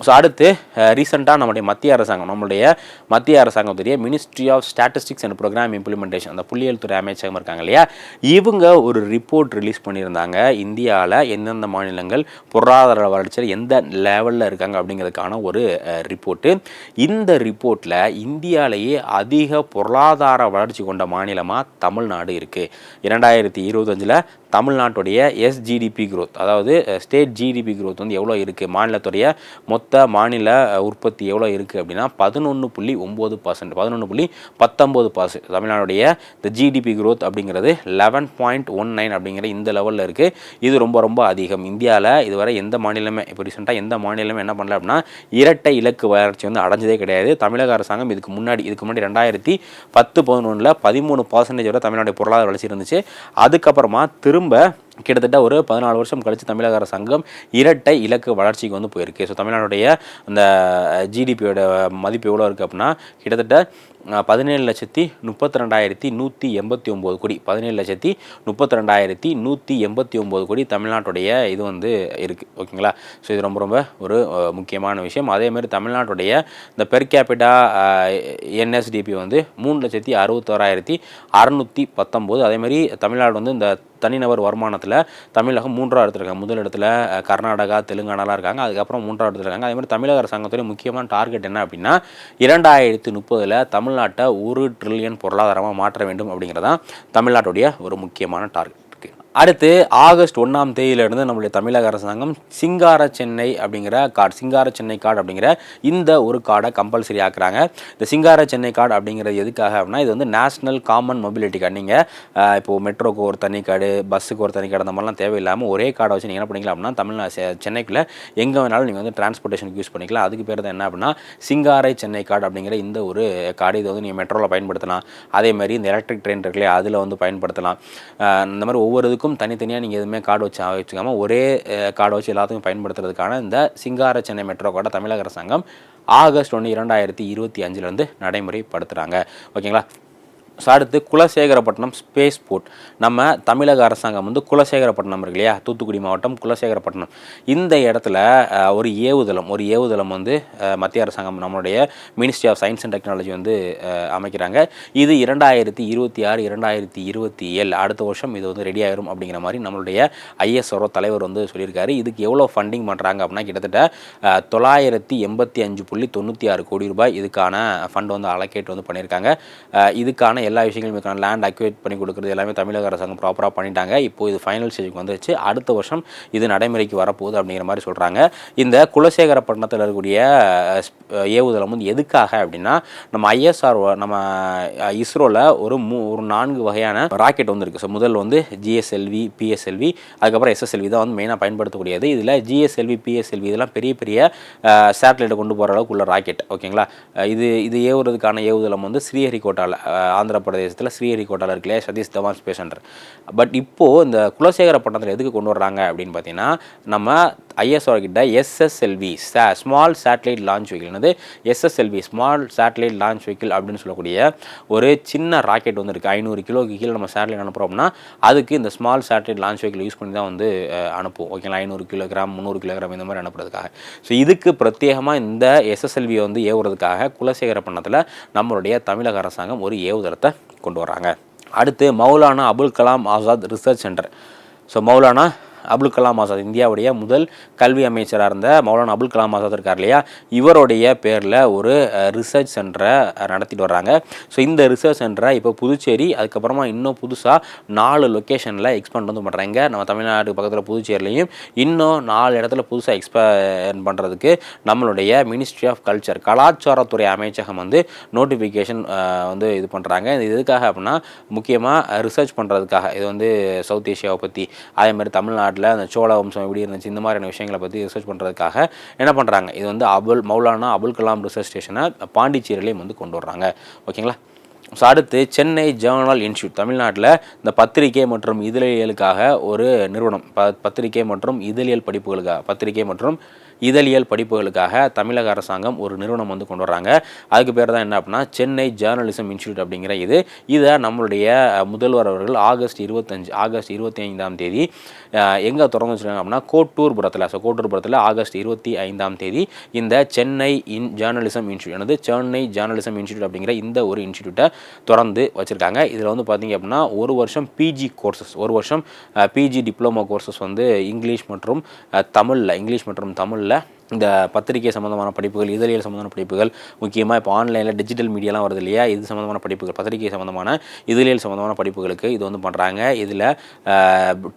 ஸோ அடுத்து ரீசெண்டாக நம்முடைய மத்திய அரசாங்கம் நம்மளுடைய மத்திய அரசாங்கத்துடைய ministry of statistics and programme implementation அந்த புள்ளியியல் துறை அமைச்சகம் இருக்காங்க இல்லையா? இவங்க ஒரு ரிப்போர்ட் ரிலீஸ் பண்ணியிருந்தாங்க. இந்தியாவில் எந்தெந்த மாநிலங்கள் பொருளாதார வளர்ச்சியில் எந்த லெவலில் இருக்காங்க அப்படிங்கிறதுக்கான ஒரு ரிப்போர்ட்டு இந்த ரிப்போர்ட்டில் இந்தியாவிலேயே அதிக பொருளாதார வளர்ச்சி கொண்ட மாநிலமாக தமிழ்நாடு இருக்குது இரண்டாயிரத்தி இருபத்தஞ்சில் தமிழ்நாட்டுடைய எஸ்ஜிடிபி க்ரோத் அதாவது ஸ்டேட் ஜிடிபி க்ரோத் வந்து எவ்வளோ இருக்குது மாநிலத்துடைய மொத்த மாநில உற்பத்தி எவ்வளோ இருக்குது அப்படின்னா பதினொன்று புள்ளி ஒம்பது பர்சன்ட் பதினொன்று புள்ளி பத்தொம்போது பர்சன்ட் தமிழ்நாடுடைய இந்த ஜிடிபி க்ரோத் அப்படிங்கிறது லெவன் பாயிண்ட் ஒன் நைன் அப்படிங்கிற இந்த லெவலில் இருக்குது இது ரொம்ப ரொம்ப அதிகம். இந்தியாவில் இதுவரை எந்த மாநிலமே இப்போ ரீசெண்டாக எந்த மாநிலமே என்ன பண்ணல அப்படின்னா இரட்டை இலக்கு வளர்ச்சி வந்து அடைஞ்சதே கிடையாது. தமிழக அரசாங்கம் இதுக்கு முன்னாடி இதுக்கு முன்னாடி ரெண்டாயிரத்தி பத்து பதினொன்றில் பதிமூணு பர்சன்டேஜ் வரை தமிழ்நாடு பொருளாதார வளர்ச்சி இருந்துச்சு. அதுக்கப்புறமா திரும்ப menambah கிட்டத்தட்ட ஒரு பதினாலு வருஷம் கழித்து தமிழக அரசாங்கம் இரட்டை இலக்கு வளர்ச்சிக்கு வந்து போயிருக்கு. ஸோ தமிழ்நாடுடைய அந்த ஜிடிபியோட மதிப்பு எவ்வளோ இருக்குது அப்படின்னா கிட்டத்தட்ட பதினேழு லட்சத்தி முப்பத்தி ரெண்டாயிரத்தி நூற்றி எண்பத்தி ஒம்பது கோடி. பதினேழு லட்சத்தி முப்பத்தி ரெண்டாயிரத்தி நூற்றி எண்பத்தி ஒம்பது கோடி தமிழ்நாட்டுடைய இது வந்து இருக்குது ஓகேங்களா ஸோ இது ரொம்ப ரொம்ப ஒரு முக்கியமான விஷயம். அதேமாதிரி தமிழ்நாட்டுடைய இந்த பெர் கேபிட்டா என்எஸ்டிபி வந்து மூணு லட்சத்தி அறுபத்தோராயிரத்தி அறநூற்றி பத்தொம்போது அதேமாதிரி தமிழ்நாடு வந்து இந்த தனிநபர் வருமானத்தில் தமிழகம் மூன்றாவது இடத்துல இருக்காங்க முதல் இடத்துல கர்நாடகா தெலுங்கானாலாம் இருக்காங்க. அதுக்கப்புறம் மூன்றாவது இடத்துல இருக்காங்க அதே மாதிரி தமிழக அரசாங்கத்துடைய முக்கியமான டார்கெட் என்ன அப்படின்னா இரண்டாயிரத்தி முப்பதில் தமிழ்நாட்டை ஒரு ட்ரில்லியன் பொருளாதாரமாக மாற்ற வேண்டும் அப்படிங்கிறதான் தமிழ்நாட்டுடைய ஒரு முக்கியமான டார்கெட் அடுத்து ஆகஸ்ட் ஒன்றாம் தேதியிலிருந்து நம்மளுடைய தமிழக அரசாங்கம் சிங்கார சென்னை அப்படிங்கிற கார்டு சிங்கார சென்னை கார்டு அப்படிங்கிற இந்த ஒரு கார்டை கம்பல்சரி ஆக்குறாங்க. இந்த சிங்கார சென்னை கார்டு அப்படிங்கிறது எதுக்காக அப்படின்னா இது வந்து நேஷனல் காமன் மொபிலிட்டி கார்டு நீங்கள் இப்போது மெட்ரோக்கு ஒரு தனி கார்டு பஸ்ஸுக்கு ஒரு தனி கார்டு அந்த மாதிரிலாம் தேவையில்லாமல் ஒரே கார்டை வச்சு நீங்கள் என்ன பண்ணிக்கலாம் அப்படின்னா தமிழ்நாடு செ- சென்னைக்குள்ளே எங்கே வேணாலும் நீங்கள் வந்து டிரான்ஸ்போர்ட்டேஷனுக்கு யூஸ் பண்ணிக்கலாம். அதுக்கு பேர் தான் என்ன அப்படின்னா சிங்காரை சென்னை கார்டு அப்படிங்கிற இந்த ஒரு கார்டு இது வந்து நீங்கள் மெட்ரோவில் பயன்படுத்தலாம். அதே மாதிரி இந்த எலக்ட்ரிக் ட்ரெயின் இருக்குல்லையே அதில் வந்து பயன்படுத்தலாம். இந்த மாதிரி ஒவ்வொரு இதுக்கும் தனித்தனியாக நீங்கள் எதுவுமே கார்டு வச்சு வச்சுக்காமல் ஒரே கார்டு வச்சு எல்லாத்துக்கும் பயன்படுத்துறதுக்கான இந்த சிங்கார சென்னை மெட்ரோ தமிழக அரசாங்கம் ஆகஸ்ட் ஒன்று இரண்டாயிரத்தி இருபத்தி அஞ்சுலேருந்து நடைமுறைப்படுத்துகிறாங்க ஓகேங்களா? அடுத்து குலசேகரப்பட்டினம் ஸ்பேஸ் போர்ட். நம்ம தமிழக அரசாங்கம் வந்து குலசேகரப்பட்டினம் இருக்கு இல்லையா? தூத்துக்குடி மாவட்டம் குலசேகரப்பட்டினம். இந்த இடத்துல ஒரு ஏவுதளம் ஒரு ஏவுதளம் வந்து மத்திய அரசாங்கம் நம்மளுடைய ministry of science and technology வந்து அமைக்கிறாங்க. இது இரண்டாயிரத்தி இருபத்தி ஆறு இரண்டாயிரத்தி இருபத்தி ஏழு அடுத்த வருஷம் இது வந்து ரெடி ஆயிரும் அப்படிங்கிற மாதிரி நம்மளுடைய ஐஎஸ்ஆர்ஓ தலைவர் வந்து சொல்லியிருக்காரு. இதுக்கு எவ்வளோ ஃபண்டிங் பண்ணுறாங்க அப்படின்னா கிட்டத்தட்ட தொள்ளாயிரத்தி எண்பத்தி அஞ்சு புள்ளி தொண்ணூற்றி ஆறு கோடி ரூபாய் இதுக்கான ஃபண்ட் வந்து அலோகேட் வந்து பண்ணியிருக்காங்க. இதுக்கான எல்லா விஷயங்களும் இதுக்கான லேண்ட் அக்வேட் பண்ணி கொடுக்குறது எல்லாமே தமிழக அரசாங்கம் ப்ராப்பராக பண்ணிட்டாங்க. இப்போ இது ஃபைனல் ஸ்டேஜுக்கு வந்துச்சு அடுத்த வருஷம் இது நடைமுறைக்கு வரப்போகுது அப்படிங்கிற மாதிரி சொல்கிறாங்க இந்த குலசேகரப்பட்டினத்தில் இருக்கக்கூடிய ஏவுதளம் வந்து எதுக்காக அப்படின்னா நம்ம ஐஎஸ்ஆர் நம்ம இஸ்ரோவில் ஒரு மூ ஒரு நான்கு வகையான ராக்கெட் வந்து இருக்குது ஸோ முதல் வந்து ஜிஎஸ்எல்வி பிஎஸ்எல்வி அதுக்கப்புறம் எஸ்எஸ்எல்வி தான் வந்து மெயினாக பயன்படுத்தக்கூடியது. இதில் ஜிஎஸ்எல்வி பிஎஸ்எல்வி இதெல்லாம் பெரிய பெரிய சேட்டலைட்டை கொண்டு போகிற அளவுக்கு உள்ள ராக்கெட். ஓகேங்களா? இது இது ஏவுறதுக்கான ஏவுதளம் வந்து ஸ்ரீஹரிகோட்டாவில் ஆந்திர பிரதேசத்தில் ஸ்ரீஹரிகோட்டாவில் இருக்கு Satish Dhawan space centre but இப்போது இந்த குலசேகர பட்டணத்தில் எதுக்கு கொண்டு வர்றாங்க அப்படின்னு பார்த்தீங்கன்னா நம்ம ஐஎஸ்ஆர் கிட்ட SSLV small satellite launch vehicle என்னது? SSLV small satellite launch vehicle அப்படின்னு சொல்லக்கூடிய ஒரு சின்ன ராக்கெட் வந்து இருக்குது ஐநூறு கிலோக்கு கீழே நம்ம சேட்டலைட் அனுப்புகிறோம்னா அதுக்கு இந்த small satellite launch vehicle use பண்ணி தான் வந்து அனுப்புவோம். ஓகேங்களா ஐநூறு கிலோகிராம் முந்நூறு கிலோகிராம் இந்த மாதிரி அனுப்புறதுக்காக. ஸோ இதுக்கு பிரத்யேகமாக இந்த எஸ்எஸ்எல்வியை வந்து ஏவுறதுக்காக குலசேகரப்பட்டினத்தில் நம்மளுடைய தமிழக அரசாங்கம் ஒரு ஏவுதளத்தை கொண்டு வராங்க. அடுத்து Maulana Abul Kalam Azad research centre so Maulana Abul Kalam Azad இந்தியாவுடைய முதல் கல்வி அமைச்சராக இருந்த மௌலானா அபுல் கலாம் ஆசாத் இருக்கார் இல்லையா? இவருடைய பேரில் ஒரு ரிசர்ச் சென்டரை நடத்திட்டு வர்றாங்க. ஸோ இந்த ரிசர்ச் சென்டரை இப்போ புதுச்சேரி அதுக்கப்புறமா இன்னும் புதுசாக நாலு லொக்கேஷனில் எக்ஸ்பேண்ட் வந்து பண்ணுறாங்க நம்ம தமிழ்நாடு பக்கத்தில் புதுச்சேரிலையும் இன்னும் நாலு இடத்துல புதுசாக எக்ஸ்பேண்ட் பண்ணுறதுக்கு நம்மளுடைய மினிஸ்ட்ரி ஆஃப் கல்ச்சர் கலாச்சாரத்துறை அமைச்சகம் வந்து நோட்டிஃபிகேஷன் வந்து இது பண்ணுறாங்க இது எதுக்காக அப்படின்னா முக்கியமாக ரிசர்ச் பண்ணுறதுக்காக இது வந்து சவுத் ஏஷியாவை பற்றி அதே மாதிரி தமிழ்நாட்டில் அந்த சோழ வம்சம் எப்படி இருந்துச்சு இந்த மாதிரியான விஷயங்களை பற்றி ரிசர்ச் பண்ணுறதுக்காக என்ன பண்ணுறாங்க இது வந்து அபுல் மௌலானா அபுல் கலாம் ரிசர்ச் ஸ்டேஷனை பாண்டிச்சேரியிலையும் வந்து கொண்டு வர்றாங்க. ஓகேங்களா? ஸோ அடுத்து சென்னை ஜேர்னல் இன்ஸ்டியூட். தமிழ்நாட்டில் இந்த பத்திரிகை மற்றும் இதழியலுக்காக ஒரு நிறுவனம். ப பத்திரிகை மற்றும் இதழியல் படிப்புகளுக்காக பத்திரிகை மற்றும் இதழியல் படிப்புகளுக்காக தமிழக அரசாங்கம் ஒரு நிறுவனம் வந்து கொண்டு வர்றாங்க. அதுக்கு பேர் தான் என்ன அப்படின்னா சென்னை ஜேர்னலிசம் இன்ஸ்டியூட் அப்படிங்கிற இது. இதை நம்மளுடைய முதல்வர் அவர்கள் ஆகஸ்ட் இருபத்தஞ்சு ஆகஸ்ட் இருபத்தி ஐந்தாம் தேதி எங்கே திறந்து வச்சுருக்காங்க அப்படின்னா கோட்டூர்புரத்தில் ஸோ கோட்டூர்புரத்தில் ஆகஸ்ட் இருபத்தி ஐந்தாம் தேதி இந்த சென்னை இன் ஜேர்னலிசம் இன்ஸ்டியூட் எனது சென்னை ஜேர்னலிசம் இன்ஸ்டியூட் அப்படிங்கிற இந்த ஒரு இன்ஸ்டியூட்டை திறந்து வச்சுருக்காங்க. இதில் வந்து பார்த்தீங்க அப்படின்னா ஒரு வருஷம் பிஜி கோர்சஸ் ஒரு வருஷம் பிஜி டிப்ளமோ கோர்சஸ் வந்து இங்கிலீஷ் மற்றும் தமிழில் இங்கிலீஷ் மற்றும் தமிழில் இந்த பத்திரிகை சம்மந்தமான படிப்புகள் இதழியல் சம்மந்தமான படிப்புகள் முக்கியமாக இப்போ ஆன்லைனில் டிஜிட்டல் மீடியாலாம் வருது இல்லையா? இது சம்மந்தமான படிப்புகள் பத்திரிகை சம்மந்தமான இதழியல் சம்மந்தமான படிப்புகளுக்கு இது வந்து பண்ணுறாங்க இதில்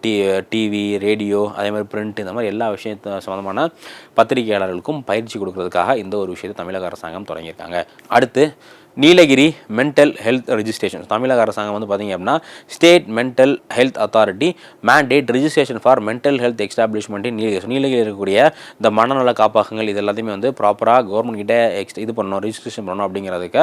டி டிவி ரேடியோ அதே மாதிரி பிரிண்ட் இந்த மாதிரி எல்லா விஷயத்த சம்மந்தமான பத்திரிகையாளர்களுக்கும் பயிற்சி கொடுக்கறதுக்காக இந்த ஒரு விஷயத்தை தமிழக அரசாங்கம் தொடங்கியிருக்காங்க. அடுத்து நீலகிரி மென்டல் ஹெல்த் ரிஜிஸ்ட்ரேஷன் தமிழக அரசாங்கம் வந்து பார்த்தீங்க அப்படின்னா state mental health authority mandate registration for mental health establishment Nilgiri. Nilgiri இருக்கக்கூடிய இந்த மனநல காப்பகங்கள் இது எல்லாத்தையுமே வந்து ப்ராப்பராக கவர்மெண்ட் கிட்டே எக்ஸ் இது பண்ணணும் ரிஜிஸ்ட்ரேஷன் பண்ணணும் அப்படிங்கிறதுக்கு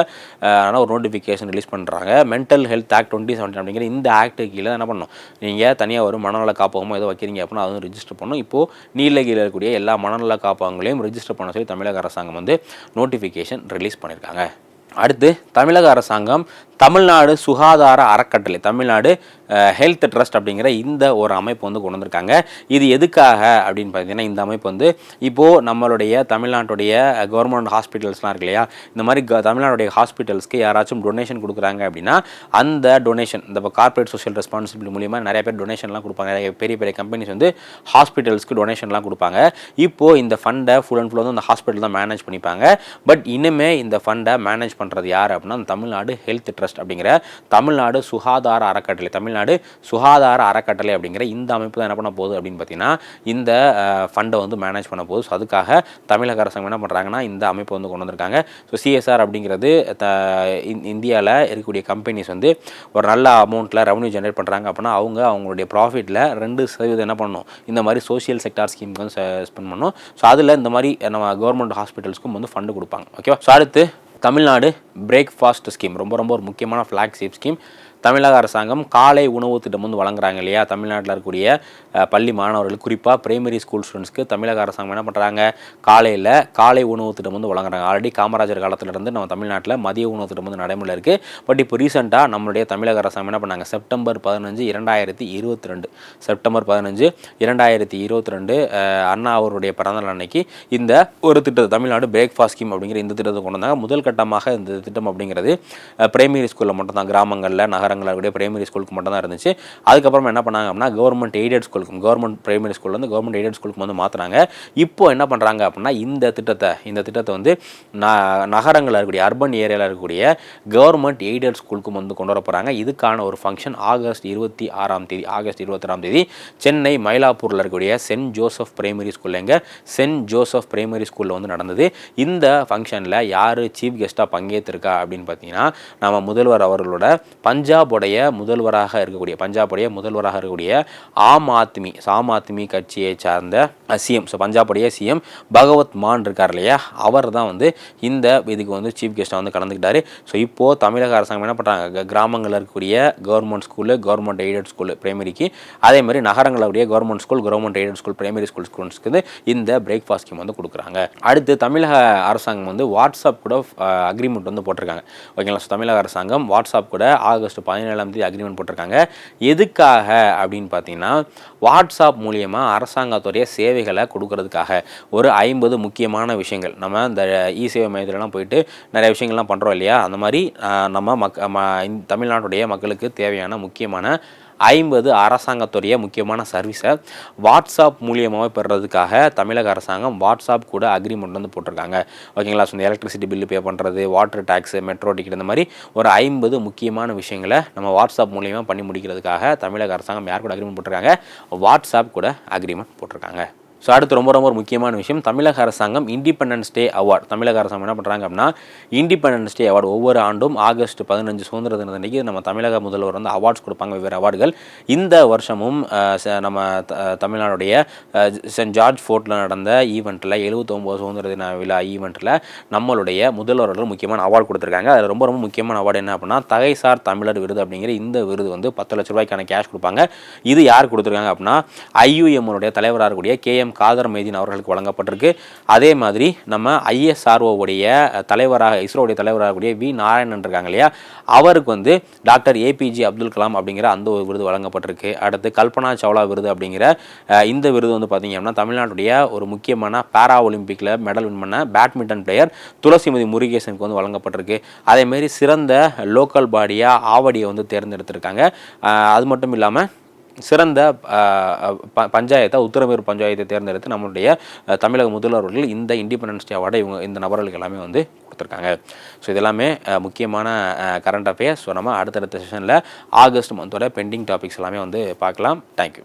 ஆனால் ஒரு நோட்டிஃபிகேஷன் ரிலீஸ் பண்ணுறாங்க mental health act twenty seventeen அப்படிங்கிற இந்த ஆக்ட்டு கீழே என்ன பண்ணணும்? நீங்கள் தனியாக ஒரு மனநல காப்பகமோ ஏதோ வைக்கிறீங்க அப்படின்னா அதுவும் ரிஜிஸ்டர் பண்ணணும். இப்போது நீலகிரியில் இருக்கக்கூடிய எல்லா மனநல காப்பகங்களையும் ரிஜிஸ்டர் பண்ண சொல்லி தமிழக அரசாங்கம் வந்து நோட்டிஃபிகேஷன் ரிலீஸ் பண்ணியிருக்காங்க அடுத்து தமிழக அரசாங்கம் தமிழ்நாடு சுகாதார அறக்கட்டளை. தமிழ்நாடு ஹெல்த் ட்ரஸ்ட் அப்படிங்கிற இந்த ஒரு அமைப்பு வந்து கொண்டு வந்திருக்காங்க. இது எதுக்காக அப்படின்னு பார்த்தீங்கன்னா இந்த அமைப்பு வந்து இப்போது நம்மளுடைய தமிழ்நாட்டுடைய கவர்மெண்ட் ஹாஸ்பிட்டல்ஸ்லாம் இருக்கு இல்லையா? இந்த மாதிரி க தமிழ்நாடுடைய ஹாஸ்பிட்டல்ஸ்க்கு யாராச்சும் டொனேஷன் கொடுக்குறாங்க அப்படின்னா அந்த டொனேஷன் இந்த இப்போ கார்ப்பரேட் சோஷியல் ரெஸ்பான்சிபிலிட்டி மூலியமாக நிறைய பேர் டொனேஷன்லாம் கொடுப்பாங்க. நிறைய பெரிய பெரிய கம்பெனிஸ் வந்து ஹாஸ்பிட்டல்ஸ்க்கு டொனேஷன்லாம் கொடுப்பாங்க. இப்போது இந்த ஃபண்டை ஃபுல் அண்ட் ஃபுல் வந்து அந்த ஹாஸ்பிட்டல் தான் மேனேஜ் பண்ணிப்பாங்க. பட் இனிமே இந்த ஃபண்டை மேனேஜ் பண்ணுறது யார் அப்படின்னா தமிழ்நாடு ஹெல்த் ட்ரஸ்ட் அப்படிங்கிற தமிழ்நாடு சுகாதார அறக்கட்டளை தமிழ்நாடு சுகாதார அறக்கட்டளை அப்படிங்கிற இந்த அமைப்பு தான் என்ன பண்ண போகுது அப்படின்னு பார்த்தீங்கன்னா இந்த ஃபண்டை வந்து மேனேஜ் பண்ண போகுது. ஸோ அதுக்காக தமிழக அரசாங்கம் என்ன பண்ணுறாங்கன்னா இந்த அமைப்பு வந்து கொண்டு வந்திருக்காங்க. ஸோ சிஎஸ்ஆர் அப்படிங்கிறது த இந்தியாவில் இருக்கக்கூடிய கம்பெனிஸ் வந்து ஒரு நல்ல அமௌண்ட்டில் ரெவன்யூ ஜென்ரேட் பண்ணுறாங்க அப்படின்னா அவங்க அவங்களுடைய ப்ராஃபிட்டில் ரெண்டு சதவீதம் என்ன பண்ணணும் இந்த மாதிரி சோஷியல் செக்டார் ஸ்கீமுக்கு வந்து ஸ்பெண்ட் பண்ணணும் ஸோ அதில் இந்த மாதிரி நம்ம கவர்மெண்ட் ஹாஸ்பிட்டல்ஸ்க்கும் வந்து ஃபண்டு கொடுப்பாங்க. ஓகேவா ஸோ அடுத்து தமிழ்நாடு பிரேக்ஃபாஸ்ட் ஸ்கீம் ரொம்ப ரொம்ப ஒரு முக்கியமான ஃப்ளாக்ஷிப் ஸ்கீம் தமிழக அரசாங்கம் காலை உணவு திட்டம் வந்து வழங்குறாங்க இல்லையா? தமிழ்நாட்டில் இருக்கக்கூடிய பள்ளி மாணவர்கள் குறிப்பாக பிரைமரி ஸ்கூல் ஸ்டூடெண்ட்ஸ்க்கு தமிழக அரசாங்கம் என்ன பண்ணுறாங்க காலையில் காலை உணவு திட்டம் வந்து வழங்குறாங்க. ஆல்ரெடி காமராஜர் காலத்திலிருந்து நம்ம தமிழ்நாட்டில் மதிய உணவு திட்டம் வந்து நடைமுறையில் இருக்குது பட் இப்போ ரீசெண்டாக நம்மளுடைய தமிழக அரசாங்கம் என்ன பண்ணாங்க? செப்டம்பர் பதினஞ்சு இரண்டாயிரத்தி இருபத்தி ரெண்டு செப்டம்பர் பதினஞ்சு இரண்டாயிரத்தி இருபத்தி ரெண்டு அண்ணா அவருடைய பிறந்தநாள் அன்னைக்கு இந்த ஒரு திட்டத்தை தமிழ்நாடு பிரேக்ஃபாஸ்ட் ஸ்கீம் அப்படிங்கிற இந்த திட்டத்தை கொண்டு வந்தாங்க. முதல் கட்டமாக இந்த திட்டம் அப்படிங்கிறது பிரைமரி ஸ்கூலில் மட்டும்தான். கிராமங்களில் நகர் நகரங்களில் இருக்கக்கூடிய பிரைமரி ஸ்கூலுக்கு மட்டும் தான் இருந்துச்சு. அதுக்கப்புறம் என்ன பண்ணாங்க அப்படின்னா கவர்மெண்ட் எய்டட் ஸ்கூலுக்கும் கவர்மெண்ட் பிரைமரி ஸ்கூல்லேருந்து கவர்மெண்ட் எய்டட் ஸ்கூலுக்கு வந்து மாற்றினாங்க இப்போ என்ன பண்ணுறாங்க அப்படின்னா இந்த திட்டத்தை இந்த திட்டத்தை வந்து ந நகரங்களில் இருக்கக்கூடிய அர்பன் ஏரியாவில் இருக்கக்கூடிய கவர்மெண்ட் எய்டட் ஸ்கூலுக்கும் வந்து கொண்டு வர போகிறாங்க இதுக்கான ஒரு ஃபங்க்ஷன் ஆகஸ்ட் இருபத்தி ஆறாம் தேதி ஆகஸ்ட் இருபத்தாறாம் தேதி சென்னை மயிலாப்பூரில் இருக்கக்கூடிய சென்ட் ஜோசப் பிரைமரி ஸ்கூலில் எங்கே சென்ட் ஜோசப் பிரைமரி ஸ்கூலில் வந்து நடந்தது. இந்த ஃபங்க்ஷனில் யார் சீஃப் கெஸ்ட்டாக பங்கேற்றிருக்கா அப்படின்னு பார்த்தீங்கன்னா நம்ம முதல்வர் அவர்களோட பஞ்சாப் பஞ்சாபுடைய முதல்வராக இருக்கக்கூடிய பஞ்சாபுடைய முதல்வராக இருக்கக்கூடிய ஆம் ஆத்மி ஆம் ஆத்மி கட்சியை சார்ந்த சிஎம். ஸோ பஞ்சாபுடைய சிஎம் பகவத் மான் இருக்கார் இல்லையா? அவர் தான் வந்து இந்த இதுக்கு வந்து சீஃப் கெஸ்ட்டாக வந்து கலந்துக்கிட்டாரு. ஸோ இப்போது தமிழக அரசாங்கம் என்ன பண்ணுறாங்க கிராமங்களில் இருக்கக்கூடிய government school government aided school பிரைமரிக்கு அதே மாதிரி நகரங்களில் government school government aided school primary school ஸ்டூடெண்ட்ஸ்க்கு வந்து இந்த பிரேக்ஃபாஸ்ட் ஸ்கீம் வந்து கொடுக்குறாங்க. அடுத்து தமிழக அரசாங்கம் வந்து வாட்ஸ்அப் கூட அக்ரிமெண்ட் வந்து போட்டிருக்காங்க. ஓகேங்களா? ஸோ தமிழக அரசாங்கம் வாட்ஸ்அப் கூட ஆகஸ்ட் பதினேழாம் தேதி அக்ரிமெண்ட் போட்டிருக்காங்க. எதுக்காக அப்படின்னு பார்த்தீங்கன்னா வாட்ஸ்அப் மூலியமாக அரசாங்கத்துடைய சேவைகளை கொடுக்கறதுக்காக. ஒரு ஐம்பது முக்கியமான விஷயங்கள். நம்ம இந்த இ சேவை மையத்துலலாம் போயிட்டு நிறைய விஷயங்கள்லாம் பண்ணுறோம் இல்லையா? அந்த மாதிரி நம்ம மக் தமிழ்நாட்டுடைய மக்களுக்கு தேவையான முக்கியமான ஐம்பது அரசாங்கத்துடைய முக்கியமான சர்வீஸை வாட்ஸ்அப் மூலியமாக பெறுறதுக்காக தமிழக அரசாங்கம் வாட்ஸ்அப் கூட அக்ரிமெண்ட் வந்து போட்டிருக்காங்க. ஓகேங்களா? ஸோ இந்த எலக்ட்ரிசிட்டி பில்லு பே பண்ணுறது வாட்டர் டேக்ஸு மெட்ரோ டிக்கெட் இந்த மாதிரி ஒரு ஐம்பது முக்கியமான விஷயங்களை நம்ம வாட்ஸ்அப் மூலியமாக பண்ணி முடிக்கிறதுக்காக தமிழக அரசாங்கம் யார் கூட அக்ரிமெண்ட் போட்டிருக்காங்க? வாட்ஸ்அப் கூட அக்ரிமெண்ட் போட்டிருக்காங்க. ஸோ அடுத்து ரொம்ப ரொம்ப ஒரு முக்கியமான விஷயம். தமிழக அரசாங்கம் இண்டிபெண்டன்ஸ் டே அவார்ட் தமிழக அரசாங்கம் என்ன பண்ணுறாங்க அப்படின்னா இண்டிபெண்டன்ஸ் டே அவார்டு ஒவ்வொரு ஆண்டும் ஆகஸ்ட் பதினஞ்சு சுதந்திர தினத்தன்னைக்கு நம்ம தமிழக முதல்வர் வந்து அவார்ட்ஸ் கொடுப்பாங்க வெவ்வேறு அவார்டுகள் இந்த வருஷமும் ச- நம்ம த- தமிழ்நாடுடைய சென்ட் ஜார்ஜ் ஃபோர்ட்டில் நடந்த ஈவெண்ட்டில் எழுபத்தொம்போது சுதந்திர தின விழா ஈவெண்ட்டில் நம்மளுடைய முதல்வர்கள் முக்கியமான அவார்டு கொடுத்துருக்காங்க. அதில் ரொம்ப ரொம்ப முக்கியமான அவார்டு என்ன அப்படின்னா தகைசார் தமிழர் விருது அப்படிங்கிற இந்த விருது வந்து பத்து லட்ச ரூபாய்க்கான கேஷ் கொடுப்பாங்க. இது யார் கொடுத்துருக்காங்க அப்படின்னா ஐயுஎம்னுடைய தலைவராக இருக்கக்கூடிய கே எம் காதர் மைதீன் அவர்களுக்கு வழங்கப்பட்டிருக்கு. அதே மாதிரி நம்ம ஐஎஸ்ஆர்ஓவுடைய தலைவராக இஸ்ரோவுடைய தலைவராக கூடிய வி நாராயணன் இருக்காங்க இல்லையா? அவருக்கு வந்து டாக்டர் ஏபிஜே அப்துல் கலாம் அப்படிங்கிற அந்த ஒரு விருது வழங்கப்பட்டிருக்கு. அடுத்து கல்பனா சவுலா விருது அப்படிங்கிற இந்த விருது வந்து பார்த்தீங்க அப்படின்னா தமிழ்நாட்டுடைய ஒரு முக்கியமான பாரா ஒலிம்பிக்கில் மெடல் வின் பண்ண பேட்மிண்டன் பிளேயர் துளசிமதி முருகேசனுக்கு வந்து வழங்கப்பட்டிருக்கு. அதேமாரி சிறந்த லோக்கல் பாடியாக ஆவடியை வந்து தேர்ந்தெடுத்திருக்காங்க. அது மட்டும் இல்லாமல் சிறந்த ப- பஞ்சாயத்தை உத்தரமேறு பஞ்சாயத்தை தேர்ந்தெடுத்து நம்மளுடைய தமிழக முதல்வர்கள் இந்த இண்டிபெண்டன்ஸ் டே அவார்டை இவங்க இந்த நபர்களுக்கு எல்லாமே வந்து கொடுத்துருக்காங்க. ஸோ இதெல்லாமே முக்கியமான கரண்ட் அஃபேர்ஸ் ஸோ நம்ம அடுத்தடுத்த செஷனில் ஆகஸ்ட் மந்தோட பெண்டிங் டாபிக்ஸ் எல்லாமே வந்து பார்க்கலாம். தேங்க்யூ